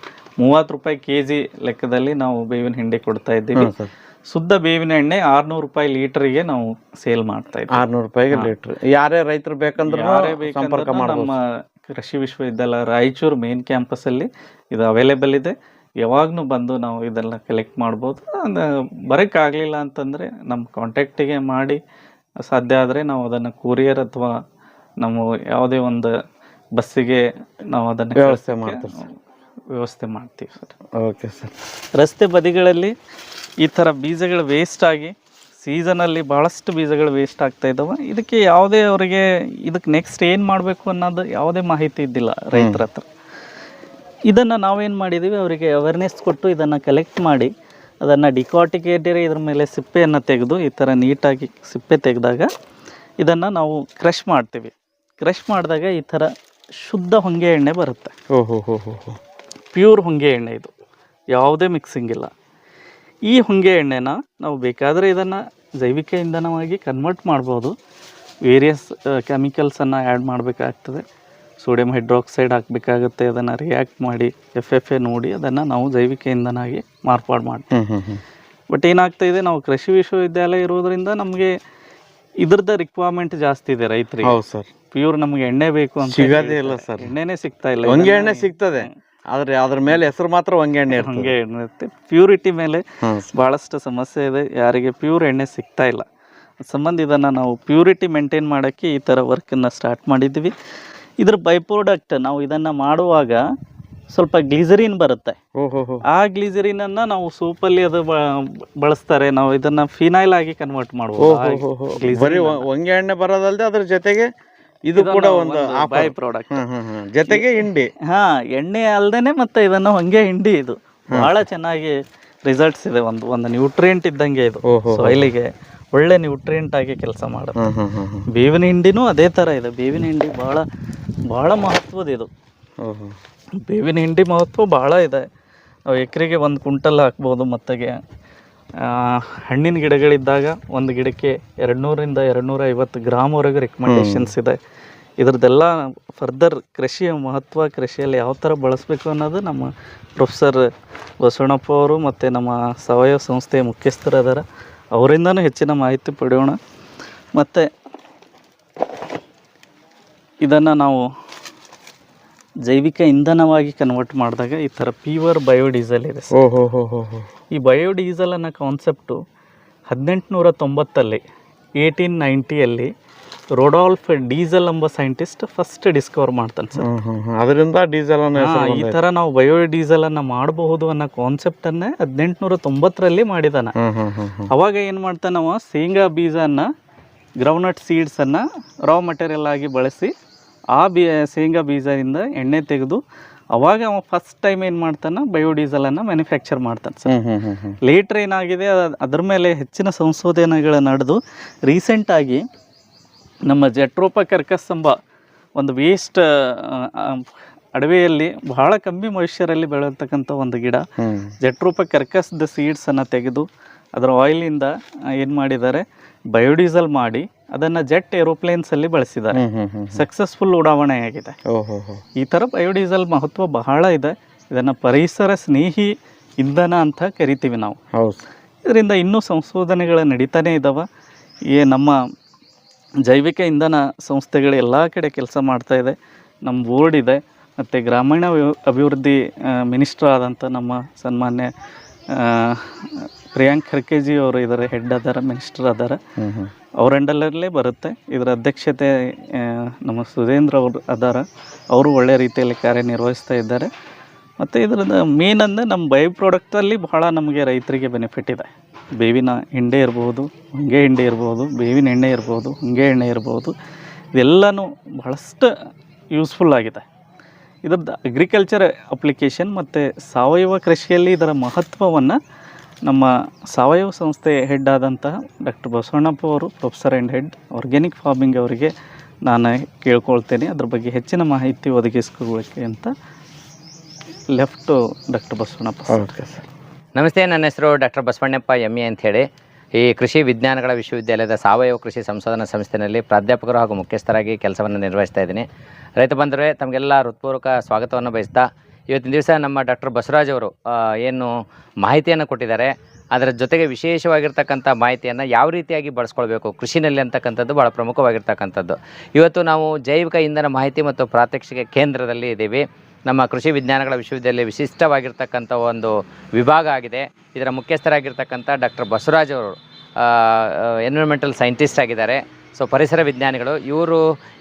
ಮೂವತ್ತು ರೂಪಾಯಿ ಕೆ ಜಿ ಲೆಕ್ಕದಲ್ಲಿ ನಾವು ಬೇವಿನ ಹಿಂಡಿ ಕೊಡ್ತಾ ಇದ್ದೀವಿ. ಸರ್ ಶುದ್ಧ ಬೇವಿನ ಎಣ್ಣೆ ಆರ್ನೂರು ರೂಪಾಯಿ ಲೀಟರ್ಗೆ ನಾವು ಸೇಲ್ ಮಾಡ್ತಾ ಇದ್ದೀವಿ. ಆರ್ನೂರು ರೂಪಾಯಿಗೆ ಲೀಟರ್. ಯಾರೇ ರೈತರು ಬೇಕಂದ್ರೆ ಯಾರೇ ಸಂಪರ್ಕ ನಮ್ಮ ಕೃಷಿ ವಿಶ್ವವಿದ್ಯಾಲಯ ರಾಯಚೂರು ಮೇನ್ ಕ್ಯಾಂಪಸ್ಸಲ್ಲಿ ಇದು ಅವೈಲೇಬಲ್ ಇದೆ. ಯಾವಾಗಲೂ ಬಂದು ನಾವು ಇದೆಲ್ಲ ಕಲೆಕ್ಟ್ ಮಾಡ್ಬೋದು. ಬರೋಕ್ಕಾಗಲಿಲ್ಲ ಅಂತಂದರೆ ನಮ್ಮ ಕಾಂಟ್ಯಾಕ್ಟಿಗೆ ಮಾಡಿ ಸಾಧ್ಯ ಆದರೆ ನಾವು ಅದನ್ನು ಕೂರಿಯರ್ ಅಥವಾ ನಾವು ಯಾವುದೇ ಒಂದು ಬಸ್ಸಿಗೆ ನಾವು ಅದನ್ನು ವ್ಯವಸ್ಥೆ ಮಾಡ್ತೀವಿ ವ್ಯವಸ್ಥೆ ಮಾಡ್ತೀವಿ ಸರ್. Okay sir. ರಸ್ತೆ ಬದಿಗಳಲ್ಲಿ ಈ ಥರ ಬೀಜಗಳು ವೇಸ್ಟ್ ಆಗಿ ಸೀಸನಲ್ಲಿ ಭಾಳಷ್ಟು ಬೀಜಗಳು ವೇಸ್ಟ್ ಆಗ್ತಾ ಇದ್ದಾವೆ ಇದಕ್ಕೆ ಯಾವುದೇ ಅವರಿಗೆ ಇದಕ್ಕೆ ನೆಕ್ಸ್ಟ್ ಏನು ಮಾಡಬೇಕು ಅನ್ನೋದು ಯಾವುದೇ ಮಾಹಿತಿ ಇದ್ದಿಲ್ಲ ರೈತರ ಹತ್ರ. ಇದನ್ನು ನಾವೇನು ಮಾಡಿದ್ದೀವಿ ಅವರಿಗೆ ಅವೇರ್ನೆಸ್ ಕೊಟ್ಟು ಇದನ್ನು ಕಲೆಕ್ಟ್ ಮಾಡಿ ಅದನ್ನು ಡಿಕಾಟಿಕೇಟರಿ ಇದ್ರ ಮೇಲೆ ಸಿಪ್ಪೆಯನ್ನು ತೆಗೆದು ಈ ಥರ ನೀಟಾಗಿ ಸಿಪ್ಪೆ ತೆಗೆದಾಗ ಇದನ್ನು ನಾವು ಕ್ರಷ್ ಮಾಡ್ತೀವಿ. ಕ್ರಷ್ ಮಾಡಿದಾಗ ಈ ಥರ ಶುದ್ಧ ಹೊಂಗೆ ಎಣ್ಣೆ ಬರುತ್ತೆ. ಓಹೋ ಹೋ ಹೋ ಹೋ ಹೋ ಪ್ಯೂರ್ ಹೊಂಗೆ ಎಣ್ಣೆ ಇದು. ಯಾವುದೇ ಮಿಕ್ಸಿಂಗ್ ಇಲ್ಲ. ಈ ಹೊಂಗೆ ಎಣ್ಣೆನ ನಾವು ಬೇಕಾದರೆ ಇದನ್ನು ಜೈವಿಕ ಇಂಧನವಾಗಿ ಕನ್ವರ್ಟ್ ಮಾಡ್ಬೋದು. ವೇರಿಯಸ್ ಕೆಮಿಕಲ್ಸನ್ನು ಆ್ಯಡ್ ಮಾಡಬೇಕಾಗ್ತದೆ. ಸೋಡಿಯಂ ಹೈಡ್ರಾಕ್ಸೈಡ್ ಹಾಕಬೇಕಾಗುತ್ತೆ ಅದನ್ನು ರಿಯಾಕ್ಟ್ ಮಾಡಿ ಎಫ್ ಎಫ್ ಎ ನೋಡಿ ಅದನ್ನು ನಾವು ಜೈವಿಕ ಇಂಧನ ಆಗಿ ಮಾರ್ಪಾಡು ಮಾಡ್ತೀವಿ. ಬಟ್ ಏನಾಗ್ತಾ ಇದೆ ನಾವು ಕೃಷಿ ವಿಶ್ವವಿದ್ಯಾಲಯ ಇರೋದ್ರಿಂದ ನಮಗೆ ಇದ್ರದ್ದು ರಿಕ್ವೈರ್ಮೆಂಟ್ ಜಾಸ್ತಿ ಇದೆ ರೈತರಿಗೆ. ಹೌದು ಸರ್. ಪ್ಯೂರ್ ನಮಗೆ ಎಣ್ಣೆ ಬೇಕು ಅಂತ ಸಿಗೋದೇ ಇಲ್ಲ ಸರ್. ಎಣ್ಣೆನೇ ಸಿಗ್ತಾ ಇಲ್ಲ. ಎಣ್ಣೆ ಸಿಗ್ತದೆ. ಆದ್ರೆ ಅದ್ರ ಮೇಲೆ ಹೆಸರು ಮಾತ್ರ ಒಂಗೆ ಎಣ್ಣೆ ಹಂಗೆ ಎಣ್ಣೆ ಇರುತ್ತೆ. ಪ್ಯೂರಿಟಿ ಮೇಲೆ ಬಹಳಷ್ಟು ಭಾಳಷ್ಟು ಸಮಸ್ಯೆ ಇದೆ. ಯಾರಿಗೆ ಪ್ಯೂರ್ ಎಣ್ಣೆ ಸಿಗ್ತಾ ಇಲ್ಲ. ಸಂಬಂಧ ಇದನ್ನು ನಾವು ಪ್ಯೂರಿಟಿ ಮೇಂಟೈನ್ ಮಾಡೋಕ್ಕೆ ಈ ಥರ ವರ್ಕನ್ನು ಸ್ಟಾರ್ಟ್ ಮಾಡಿದ್ವಿ ಇದ್ರ ಬೈ ಪ್ರಾಡಕ್ಟ್ ನಾವು ಇದನ್ನು ಮಾಡುವಾಗ ಸ್ವಲ್ಪ ಗ್ಲಿಸರಿನ್ ಬರುತ್ತೆ. ಆ ಗ್ಲಿಸರಿನ್ ಅನ್ನ ನಾವು ಸೂಪಲ್ಲಿ ಅದು ಬಳಸ್ತಾರೆ. ನಾವು ಇದನ್ನ ಫಿನೈಲ್ ಆಗಿ ಕನ್ವರ್ಟ್ ಹೋ ಬರೀ ಎಣ್ಣೆ ಬರೋದಲ್ದೆ ಅದ್ರ ಜೊತೆಗೆ ಇದು ಕೂಡ ಒಂದು ಬೈ ಪ್ರಾಡಕ್ಟ್ ಜೊತೆಗೆ ಹಿಂಡಿ. ಹಾ ಎಣ್ಣೆ ಅಲ್ದೇನೆ ಮತ್ತೆ ಇದನ್ನು ಹಂಗೆ ಹಿಂಡಿ ಇದು. ಬಹಳ ಚೆನ್ನಾಗಿ ರಿಸಲ್ಟ್ಸ್ ಇದೆ. ಒಂದು ಒಂದು ನ್ಯೂಟ್ರಿಯೆಂಟ್ ಇದ್ದಂಗೆ ಇದು. ಸೊಯ್ಲಿಗೆ ಒಳ್ಳೆ ನ್ಯೂಟ್ರಿಯೆಂಟ್ ಆಗಿ ಕೆಲಸ ಮಾಡುತ್ತೆ. ಬೇವಿನ ಹಿಂಡಿನೂ ಅದೇ ಥರ ಇದೆ. ಬೇವಿನ ಹಿಂಡಿ ಬಹಳ ಬಹಳ ಮಹತ್ವದ ಇದು. ಬೇವಿನ ಹಿಂಡಿ ಮಹತ್ವ ಬಹಳ ಇದೆ. ನಾವು ಎಕರೆಗೆ ಒಂದು ಕುಂಟಲ್ ಹಾಕ್ಬೋದು ಮತ್ತೆಗೆ. ಹಣ್ಣಿನ ಗಿಡಗಳಿದ್ದಾಗ ಒಂದು ಗಿಡಕ್ಕೆ ಎರಡು ನೂರರಿಂದ ಎರಡು ನೂರ ಐವತ್ತು ಗ್ರಾಮ್ವರೆಗೂ ರೆಕಮೆಂಡೇಶನ್ಸ್ ಇದೆ. ಇದ್ರದ್ದೆಲ್ಲ ಫರ್ದರ್ ಕೃಷಿಯ ಮಹತ್ವ ಕೃಷಿಯಲ್ಲಿ ಯಾವ ಥರ ಬಳಸಬೇಕು ಅನ್ನೋದು ನಮ್ಮ ಪ್ರೊಫೆಸರ್ ಬಸವಣ್ಣಪ್ಪ ಅವರು ಮತ್ತು ನಮ್ಮ ಸಾವಯವ ಸಂಸ್ಥೆಯ ಮುಖ್ಯಸ್ಥರು ಅದಾರ ಅವರಿಂದನೂ ಹೆಚ್ಚಿನ ಮಾಹಿತಿ ಪಡೆಯೋಣ. ಮತ್ತು ಇದನ್ನು ನಾವು ಜೈವಿಕ ಇಂಧನವಾಗಿ ಕನ್ವರ್ಟ್ ಮಾಡಿದಾಗ ಈ ಥರ ಪ್ಯೂರ್ ಬಯೋಡೀಸೆಲ್ ಇದೆ ಸರ್. ಓಹೋ ಹೋ ಹೋ ಹೋ ಈ ಬಯೋಡೀಸೆಲ್ ಅನ್ನೋ ಕಾನ್ಸೆಪ್ಟು ಹದಿನೆಂಟುನೂರ ತೊಂಬತ್ತಲ್ಲಿ ಏಯ್ಟೀನ್ ನೈಂಟಿಯಲ್ಲಿ ರೋಡಾಲ್ಫ್ ಡೀಸೆಲ್ ಎಂಬ ಸೈಂಟಿಸ್ಟ್ ಫಸ್ಟ್ ಡಿಸ್ಕವರ್ ಮಾಡ್ತಾನೆ ಸರ್. Hmm hmm hmm. ಅದರಿಂದ ಡೀಸೆಲ್ ಅನ್ನ ಹಾ, ಈ ಥರ ನಾವು ಬಯೋಡೀಸೆಲ್ ಅನ್ನ ಮಾಡಬಹುದು ಅನ್ನೋ ಕಾನ್ಸೆಪ್ಟನ್ನೇ ಹದಿನೆಂಟುನೂರ ತೊಂಬತ್ತರಲ್ಲಿ ಮಾಡಿದಾನ. ಹ್ಮ್ ಹ್ಮ್ ಹ್ಮ್ ಹ್ಮ್. ಅವಾಗ ಏನು ಮಾಡ್ತಾನವ? ಶೇಂಗಾ ಬೀಜನ ಗ್ರೌಂಡ್ನಟ್ ಸೀಡ್ಸನ್ನು ರಾ ಮಟೀರಿಯಲ್ ಆಗಿ ಬಳಸಿ ಆ ಬೀ ಶೇಂಗಾ ಬೀಜದಿಂದ ಎಣ್ಣೆ ತೆಗೆದು ಅವಾಗ ಅವ ಫಸ್ಟ್ ಟೈಮ್ ಏನು ಮಾಡ್ತಾನೆ? ಬಯೋಡೀಸೆಲನ್ನು ಮ್ಯಾನುಫ್ಯಾಕ್ಚರ್ ಮಾಡ್ತಾನೆ ಸರ್. ಲೇಟ್ರ್ ಏನಾಗಿದೆ ಅದ್- ಅದ್ರ ಮೇಲೆ ಹೆಚ್ಚಿನ ಸಂಶೋಧನೆಗಳು ನಡೆದು ರೀಸೆಂಟಾಗಿ ನಮ್ಮ ಜಟ್ರೋಪ ಕರ್ಕಸ್ ಎಂಬ ಒಂದು ವೇಸ್ಟ್ ಅಡವೆಯಲ್ಲಿ ಬಹಳ ಕಮ್ಮಿ ಮೊಯಿಶ್ಚರಲ್ಲಿ ಬೆಳೆಯತಕ್ಕಂಥ ಒಂದು ಗಿಡ. ಜಟ್ರೂಪ ಕರ್ಕಸ್ದ ಸೀಡ್ಸನ್ನು ತೆಗೆದು ಅದರ ಆಯಿಲಿಂದ ಏನು ಮಾಡಿದ್ದಾರೆ? ಬಯೋಡೀಸಲ್ ಮಾಡಿ ಅದನ್ನು ಜೆಟ್ ಏರೋಪ್ಲೇನ್ಸ್ ಅಲ್ಲಿ ಬಳಸಿದ್ದಾರೆ ಸಕ್ಸಸ್ಫುಲ್ ಉಡಾವಣೆ ಆಗಿದೆ. ಈ ತರ ಬಯೋಡೀಸೆಲ್ ಮಹತ್ವ ಬಹಳ ಇದೆ. ಇದನ್ನ ಪರಿಸರ ಸ್ನೇಹಿ ಇಂಧನ ಅಂತ ಕರಿತೀವಿ ನಾವು. ಇದರಿಂದ ಇನ್ನೂ ಸಂಶೋಧನೆಗಳು ನಡೀತಾನೆ ಇದ್ದಾವೆ ಈ ನಮ್ಮ ಜೈವಿಕ ಇಂಧನ ಸಂಸ್ಥೆಗಳು ಎಲ್ಲ ಕಡೆ ಕೆಲಸ ಮಾಡ್ತಾ ಇದೆ. ನಮ್ಮ ಬೋರ್ಡ್ ಇದೆ. ಮತ್ತು ಗ್ರಾಮೀಣ ಅಭಿವೃದ್ಧಿ ಮಿನಿಸ್ಟರ್ ಆದಂಥ ನಮ್ಮ ಸನ್ಮಾನ್ಯ ಪ್ರಿಯಾಂಕ್ ಖರ್ಗೆಜಿ ಅವರು ಇದರ. ಹೆಡ್ ಅದಾರ ಮಿನಿಸ್ಟರ್ ಅದಾರ. ಅವ್ರ ಅಂಡಲಲ್ಲೇ ಬರುತ್ತೆ. ಇದರ ಅಧ್ಯಕ್ಷತೆ ನಮ್ಮ ಸುಧೇಂದ್ರ ಅವರು ಅದಾರ. ಅವರು ಒಳ್ಳೆಯ ರೀತಿಯಲ್ಲಿ ಕಾರ್ಯನಿರ್ವಹಿಸ್ತಾ ಇದ್ದಾರೆ. ಮತ್ತು ಇದರದ ಮೇನ್ ಅಂದರೆ ನಮ್ಮ ಬೈ ಪ್ರಾಡಕ್ಟಲ್ಲಿ ಬಹಳ ನಮಗೆ ರೈತರಿಗೆ ಬೆನಿಫಿಟ್ ಇದೆ. ಬೇವಿನ ಹಿಂಡೆ ಇರ್ಬೋದು, ಹೊಂಗೆ ಹಿಂಡೆ ಇರ್ಬೋದು, ಬೇವಿನ ಎಣ್ಣೆ ಇರ್ಬೋದು, ಹೊಂಗೆ ಎಣ್ಣೆ ಇರ್ಬೋದು. ಇದೆಲ್ಲನೂ ಬಹಳಷ್ಟು ಯೂಸ್ಫುಲ್ ಆಗಿದೆ. ಇದರದ್ದು ಅಗ್ರಿಕಲ್ಚರ್ ಅಪ್ಲಿಕೇಶನ್ ಮತ್ತು ಸಾವಯವ ಕೃಷಿಯಲ್ಲಿ ಇದರ ಮಹತ್ವವನ್ನು ನಮ್ಮ ಸಾವಯವ ಸಂಸ್ಥೆ ಹೆಡ್ ಆದಂತಹ ಡಾಕ್ಟರ್ ಬಸವಣ್ಣಪ್ಪ ಅವರು, professor and head organic farming ಅವರಿಗೆ ನಾನು ಕೇಳ್ಕೊಳ್ತೇನೆ. ಅದ್ರ ಬಗ್ಗೆ ಹೆಚ್ಚಿನ ಮಾಹಿತಿ ಒದಗಿಸ್ಕೊಳ್ಳೋಕ್ಕೆ ಅಂತ ಲೆಫ್ಟು ಡಾಕ್ಟರ್ ಬಸವಣ್ಣಪ್ಪ ಸರ್. ನಮಸ್ತೆ, ನನ್ನ ಹೆಸರು ಡಾಕ್ಟರ್ ಬಸವಣ್ಣಪ್ಪ ಎಂ ಎ ಹೇಳಿ. ಈ ಕೃಷಿ ವಿಜ್ಞಾನಗಳ ವಿಶ್ವವಿದ್ಯಾಲಯದ ಸಾವಯವ ಕೃಷಿ ಸಂಶೋಧನಾ ಸಂಸ್ಥೆಯಲ್ಲಿ ಪ್ರಾಧ್ಯಾಪಕರು ಹಾಗೂ ಮುಖ್ಯಸ್ಥರಾಗಿ ಕೆಲಸವನ್ನು ನಿರ್ವಹಿಸ್ತಾ ಇದ್ದೀನಿ. ರೈತ ಬಂದರೆ ತಮಗೆಲ್ಲ ಹೃತ್ಪೂರ್ವಕ ಸ್ವಾಗತವನ್ನು ಬಯಸ್ತಾ ಇವತ್ತಿನ ದಿವಸ ನಮ್ಮ ಡಾಕ್ಟರ್ ಬಸವರಾಜ್ ಅವರು ಏನು ಮಾಹಿತಿಯನ್ನು ಕೊಟ್ಟಿದ್ದಾರೆ. ಅದರ ಜೊತೆಗೆ ವಿಶೇಷವಾಗಿರ್ತಕ್ಕಂಥ ಮಾಹಿತಿಯನ್ನು ಯಾವ ರೀತಿಯಾಗಿ ಬಳಸ್ಕೊಳ್ಬೇಕು, ಕೃಷಿನಲ್ಲಿ ಅಂತಕ್ಕಂಥದ್ದು ಭಾಳ ಪ್ರಮುಖವಾಗಿರ್ತಕ್ಕಂಥದ್ದು. ಇವತ್ತು ನಾವು ಜೈವಿಕ ಇಂಧನ ಮಾಹಿತಿ ಮತ್ತು ಪ್ರಾತ್ಯಕ್ಷಿಕೆ ಕೇಂದ್ರದಲ್ಲಿ ಇದ್ದೀವಿ. ನಮ್ಮ ಕೃಷಿ ವಿಜ್ಞಾನಗಳ ವಿಶ್ವವಿದ್ಯಾಲಯ ವಿಶಿಷ್ಟವಾಗಿರ್ತಕ್ಕಂಥ ಒಂದು ವಿಭಾಗ ಆಗಿದೆ. ಇದರ ಮುಖ್ಯಸ್ಥರಾಗಿರ್ತಕ್ಕಂಥ ಡಾಕ್ಟರ್ ಬಸವರಾಜ್ ಅವರು ಎನ್ವಿರಾನ್ಮೆಂಟಲ್ ಸೈಂಟಿಸ್ಟ್ ಆಗಿದ್ದಾರೆ. ಸೊ ಪರಿಸರ ವಿಜ್ಞಾನಿಗಳು, ಇವರು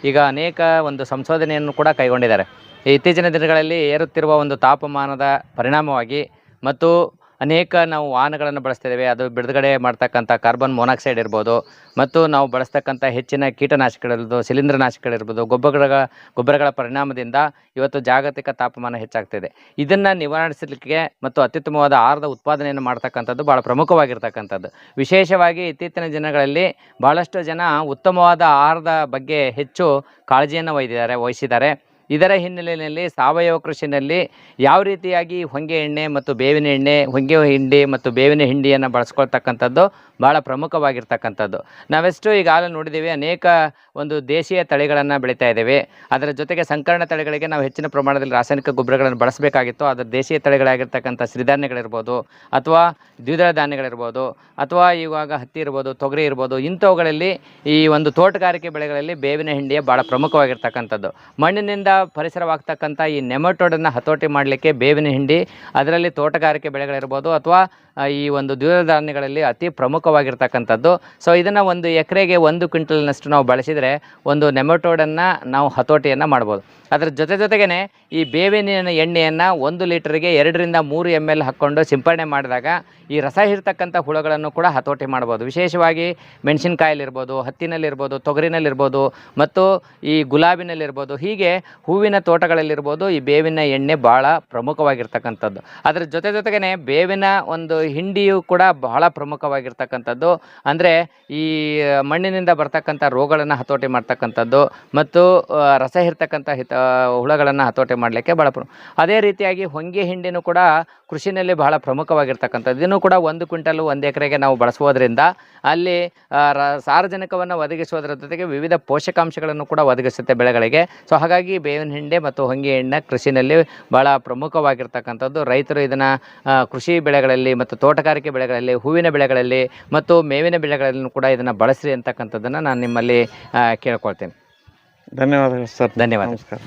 ಈಗ ಅನೇಕ ಒಂದು ಸಂಶೋಧನೆಯನ್ನು ಕೂಡ ಕೈಗೊಂಡಿದ್ದಾರೆ. ಇತ್ತೀಚಿನ ದಿನಗಳಲ್ಲಿ ಏರುತ್ತಿರುವ ಒಂದು ತಾಪಮಾನದ ಪರಿಣಾಮವಾಗಿ ಮತ್ತು ಅನೇಕ ನಾವು ವಾಹನಗಳನ್ನು ಬಳಸ್ತಿದ್ದೇವೆ. ಅದು ಬಿಡುಗಡೆ ಮಾಡ್ತಕ್ಕಂಥ ಕಾರ್ಬನ್ ಮೊನಾಕ್ಸೈಡ್ ಇರ್ಬೋದು ಮತ್ತು ನಾವು ಬಳಸ್ತಕ್ಕಂಥ ಹೆಚ್ಚಿನ ಕೀಟನಾಶಕಗಳಿರ್ಬೋದು, ಶಿಲೀಂಧ್ರನಾಶಕಗಳಿರ್ಬೋದು, ಗೊಬ್ಬರಗಳ ಗೊಬ್ಬರಗಳ ಪರಿಣಾಮದಿಂದ ಇವತ್ತು ಜಾಗತಿಕ ತಾಪಮಾನ ಹೆಚ್ಚಾಗ್ತಿದೆ. ಇದನ್ನು ನಿವಾರಿಸಲಿಕ್ಕೆ ಮತ್ತು ಅತ್ಯುತ್ತಮವಾದ ಆಹಾರದ ಉತ್ಪಾದನೆಯನ್ನು ಮಾಡ್ತಕ್ಕಂಥದ್ದು ಭಾಳ ಪ್ರಮುಖವಾಗಿರ್ತಕ್ಕಂಥದ್ದು. ವಿಶೇಷವಾಗಿ ಇತ್ತೀಚಿನ ದಿನಗಳಲ್ಲಿ ಭಾಳಷ್ಟು ಜನ ಉತ್ತಮವಾದ ಆಹಾರದ ಬಗ್ಗೆ ಹೆಚ್ಚು ಕಾಳಜಿಯನ್ನು ಒಯ್ದಿದ್ದಾರೆ ವಹಿಸಿದ್ದಾರೆ. ಇದರ ಹಿನ್ನೆಲೆಯಲ್ಲಿ ಸಾವಯವ ಕೃಷಿನಲ್ಲಿ ಯಾವ ರೀತಿಯಾಗಿ ಹೊಂಗೆ ಎಣ್ಣೆ ಮತ್ತು ಬೇವಿನ ಎಣ್ಣೆ, ಹೊಂಗೆ ಹಿಂಡಿ ಮತ್ತು ಬೇವಿನ ಹಿಂಡಿಯನ್ನು ಬಳಸ್ಕೊಳ್ತಕ್ಕಂಥದ್ದು ಭಾಳ ಪ್ರಮುಖವಾಗಿರ್ತಕ್ಕಂಥದ್ದು. ನಾವೆಷ್ಟು ಈಗಾಗಲೇ ನೋಡಿದ್ದೀವಿ, ಅನೇಕ ಒಂದು ದೇಶೀಯ ತಳಿಗಳನ್ನು ಬೆಳೀತಾ ಇದ್ದೇವೆ. ಅದರ ಜೊತೆಗೆ ಸಂಕರಣ ತಳಿಗಳಿಗೆ ನಾವು ಹೆಚ್ಚಿನ ಪ್ರಮಾಣದಲ್ಲಿ ರಾಸಾಯನಿಕ ಗೊಬ್ಬರಗಳನ್ನು ಬಳಸಬೇಕಾಗಿತ್ತು. ಅದರ ದೇಶೀಯ ತಳಿಗಳಾಗಿರ್ತಕ್ಕಂಥ ಸಿರಿಧಾನ್ಯಗಳಿರ್ಬೋದು ಅಥವಾ ದ್ವಿದಳ ಧಾನ್ಯಗಳಿರ್ಬೋದು ಅಥವಾ ಇವಾಗ ಹತ್ತಿ ಇರ್ಬೋದು, ತೊಗರಿ ಇರ್ಬೋದು, ಇಂಥವುಗಳಲ್ಲಿ ಈ ಒಂದು ತೋಟಗಾರಿಕೆ ಬೆಳೆಗಳಲ್ಲಿ ಬೇವಿನ ಹಿಂಡಿಯ ಭಾಳ ಪ್ರಮುಖವಾಗಿರ್ತಕ್ಕಂಥದ್ದು. ಮಣ್ಣಿನಿಂದ ಪರಿಸರವಾಗ್ತಕ್ಕಂಥ ಈ ನೆಮಟೋಡನ್ನು ಹತೋಟಿ ಮಾಡಲಿಕ್ಕೆ ಬೇವಿನ ಹಿಂಡಿ, ಅದರಲ್ಲಿ ತೋಟಗಾರಿಕೆ ಬೆಳೆಗಳಿರ್ಬೋದು ಅಥವಾ ಈ ಒಂದು ದ್ವಿದಳ ಧಾನ್ಯಗಳಲ್ಲಿ ಅತಿ ಪ್ರಮುಖವಾಗಿರ್ತಕ್ಕಂಥದ್ದು. ಸೊ ಇದನ್ನು ಒಂದು ಎಕರೆಗೆ ಒಂದು ಕ್ವಿಂಟಲ್ನಷ್ಟು ನಾವು ಬಳಸಿದರೆ ಒಂದು ನೆಮಟೋಡನ್ನು ನಾವು ಹತೋಟಿಯನ್ನು ಮಾಡ್ಬೋದು. ಅದರ ಜೊತೆ ಜೊತೆಗೇ ಈ ಬೇವಿನ ಎಣ್ಣೆಯನ್ನು ಒಂದು ಲೀಟರ್ಗೆ ಎರಡರಿಂದ ಮೂರು ಎಂ ಎಲ್ ಹಾಕ್ಕೊಂಡು ಸಿಂಪಡಣೆ ಮಾಡಿದಾಗ ಈ ರಸ ಇರ್ತಕ್ಕಂಥ ಹುಳುಗಳನ್ನು ಕೂಡ ಹತೋಟಿ ಮಾಡ್ಬೋದು. ವಿಶೇಷವಾಗಿ ಮೆಣಸಿನ್ಕಾಯಲ್ಲಿರ್ಬೋದು, ಹತ್ತಿನಲ್ಲಿರ್ಬೋದು, ತೊಗರಿನಲ್ಲಿರ್ಬೋದು ಮತ್ತು ಈ ಗುಲಾಬಿನಲ್ಲಿರ್ಬೋದು. ಹೀಗೆ ಹೂವಿನ ತೋಟಗಳಲ್ಲಿರ್ಬೋದು ಈ ಬೇವಿನ ಎಣ್ಣೆ ಭಾಳ ಪ್ರಮುಖವಾಗಿರ್ತಕ್ಕಂಥದ್ದು. ಅದರ ಜೊತೆ ಜೊತೆಗೇ ಬೇವಿನ ಒಂದು ಹಿಂಡಿಯು ಕೂಡ ಬಹಳ ಪ್ರಮುಖವಾಗಿರ್ತಕ್ಕಂಥದ್ದು. ಅಂದರೆ ಈ ಮಣ್ಣಿನಿಂದ ಬರ್ತಕ್ಕಂಥ ರೋಗಗಳನ್ನು ಹತೋಟಿ ಮಾಡ್ತಕ್ಕಂಥದ್ದು ಮತ್ತು ರಸ ಇರ್ತಕ್ಕಂಥ ಹಿತ ಹುಳಗಳನ್ನು ಹತೋಟಿ ಮಾಡಲಿಕ್ಕೆ ಭಾಳ ಪ್ರ, ಅದೇ ರೀತಿಯಾಗಿ ಹೊಂಗೆ ಹಿಂಡಿನೂ ಕೂಡ ಕೃಷಿನಲ್ಲಿ ಬಹಳ ಪ್ರಮುಖವಾಗಿರ್ತಕ್ಕಂಥದ್ದು. ಇದನ್ನು ಕೂಡ ಒಂದು ಕ್ವಿಂಟಲು ಒಂದು ಎಕರೆಗೆ ನಾವು ಬಳಸುವುದರಿಂದ ಅಲ್ಲಿ ರ, ಸಾರಜನಕವನ್ನು ಒದಗಿಸುವುದರ ಜೊತೆಗೆ ವಿವಿಧ ಪೋಷಕಾಂಶಗಳನ್ನು ಕೂಡ ಒದಗಿಸುತ್ತೆ ಬೆಳೆಗಳಿಗೆ. ಸೊ, ಹಾಗಾಗಿ ಬೇವಿನ ಹಿಂಡೆ ಮತ್ತು ಹೊಂಗೆ ಎಣ್ಣೆ ಕೃಷಿನಲ್ಲಿ ಭಾಳ ಪ್ರಮುಖವಾಗಿರ್ತಕ್ಕಂಥದ್ದು. ರೈತರು ಇದನ್ನು ಕೃಷಿ ಬೆಳೆಗಳಲ್ಲಿ ಮತ್ತು ತೋಟಗಾರಿಕೆ ಬೆಳೆಗಳಲ್ಲಿ ಹೂವಿನ ಬೆಳೆಗಳಲ್ಲಿ ಮತ್ತು ಮೇವಿನ ಬೆಳೆಗಳಲ್ಲೂ ಕೂಡ ಇದನ್ನು ಬಳಸ್ರಿ ಅಂತಕ್ಕಂಥದ್ದನ್ನು ನಾನು ನಿಮ್ಮಲ್ಲಿ ಕೇಳ್ಕೊಳ್ತೇನೆ ಕೇಳ್ಕೊಳ್ತೀನಿ. ಧನ್ಯವಾದಗಳು ಸರ್. ಧನ್ಯವಾದ ನಮಸ್ಕಾರ.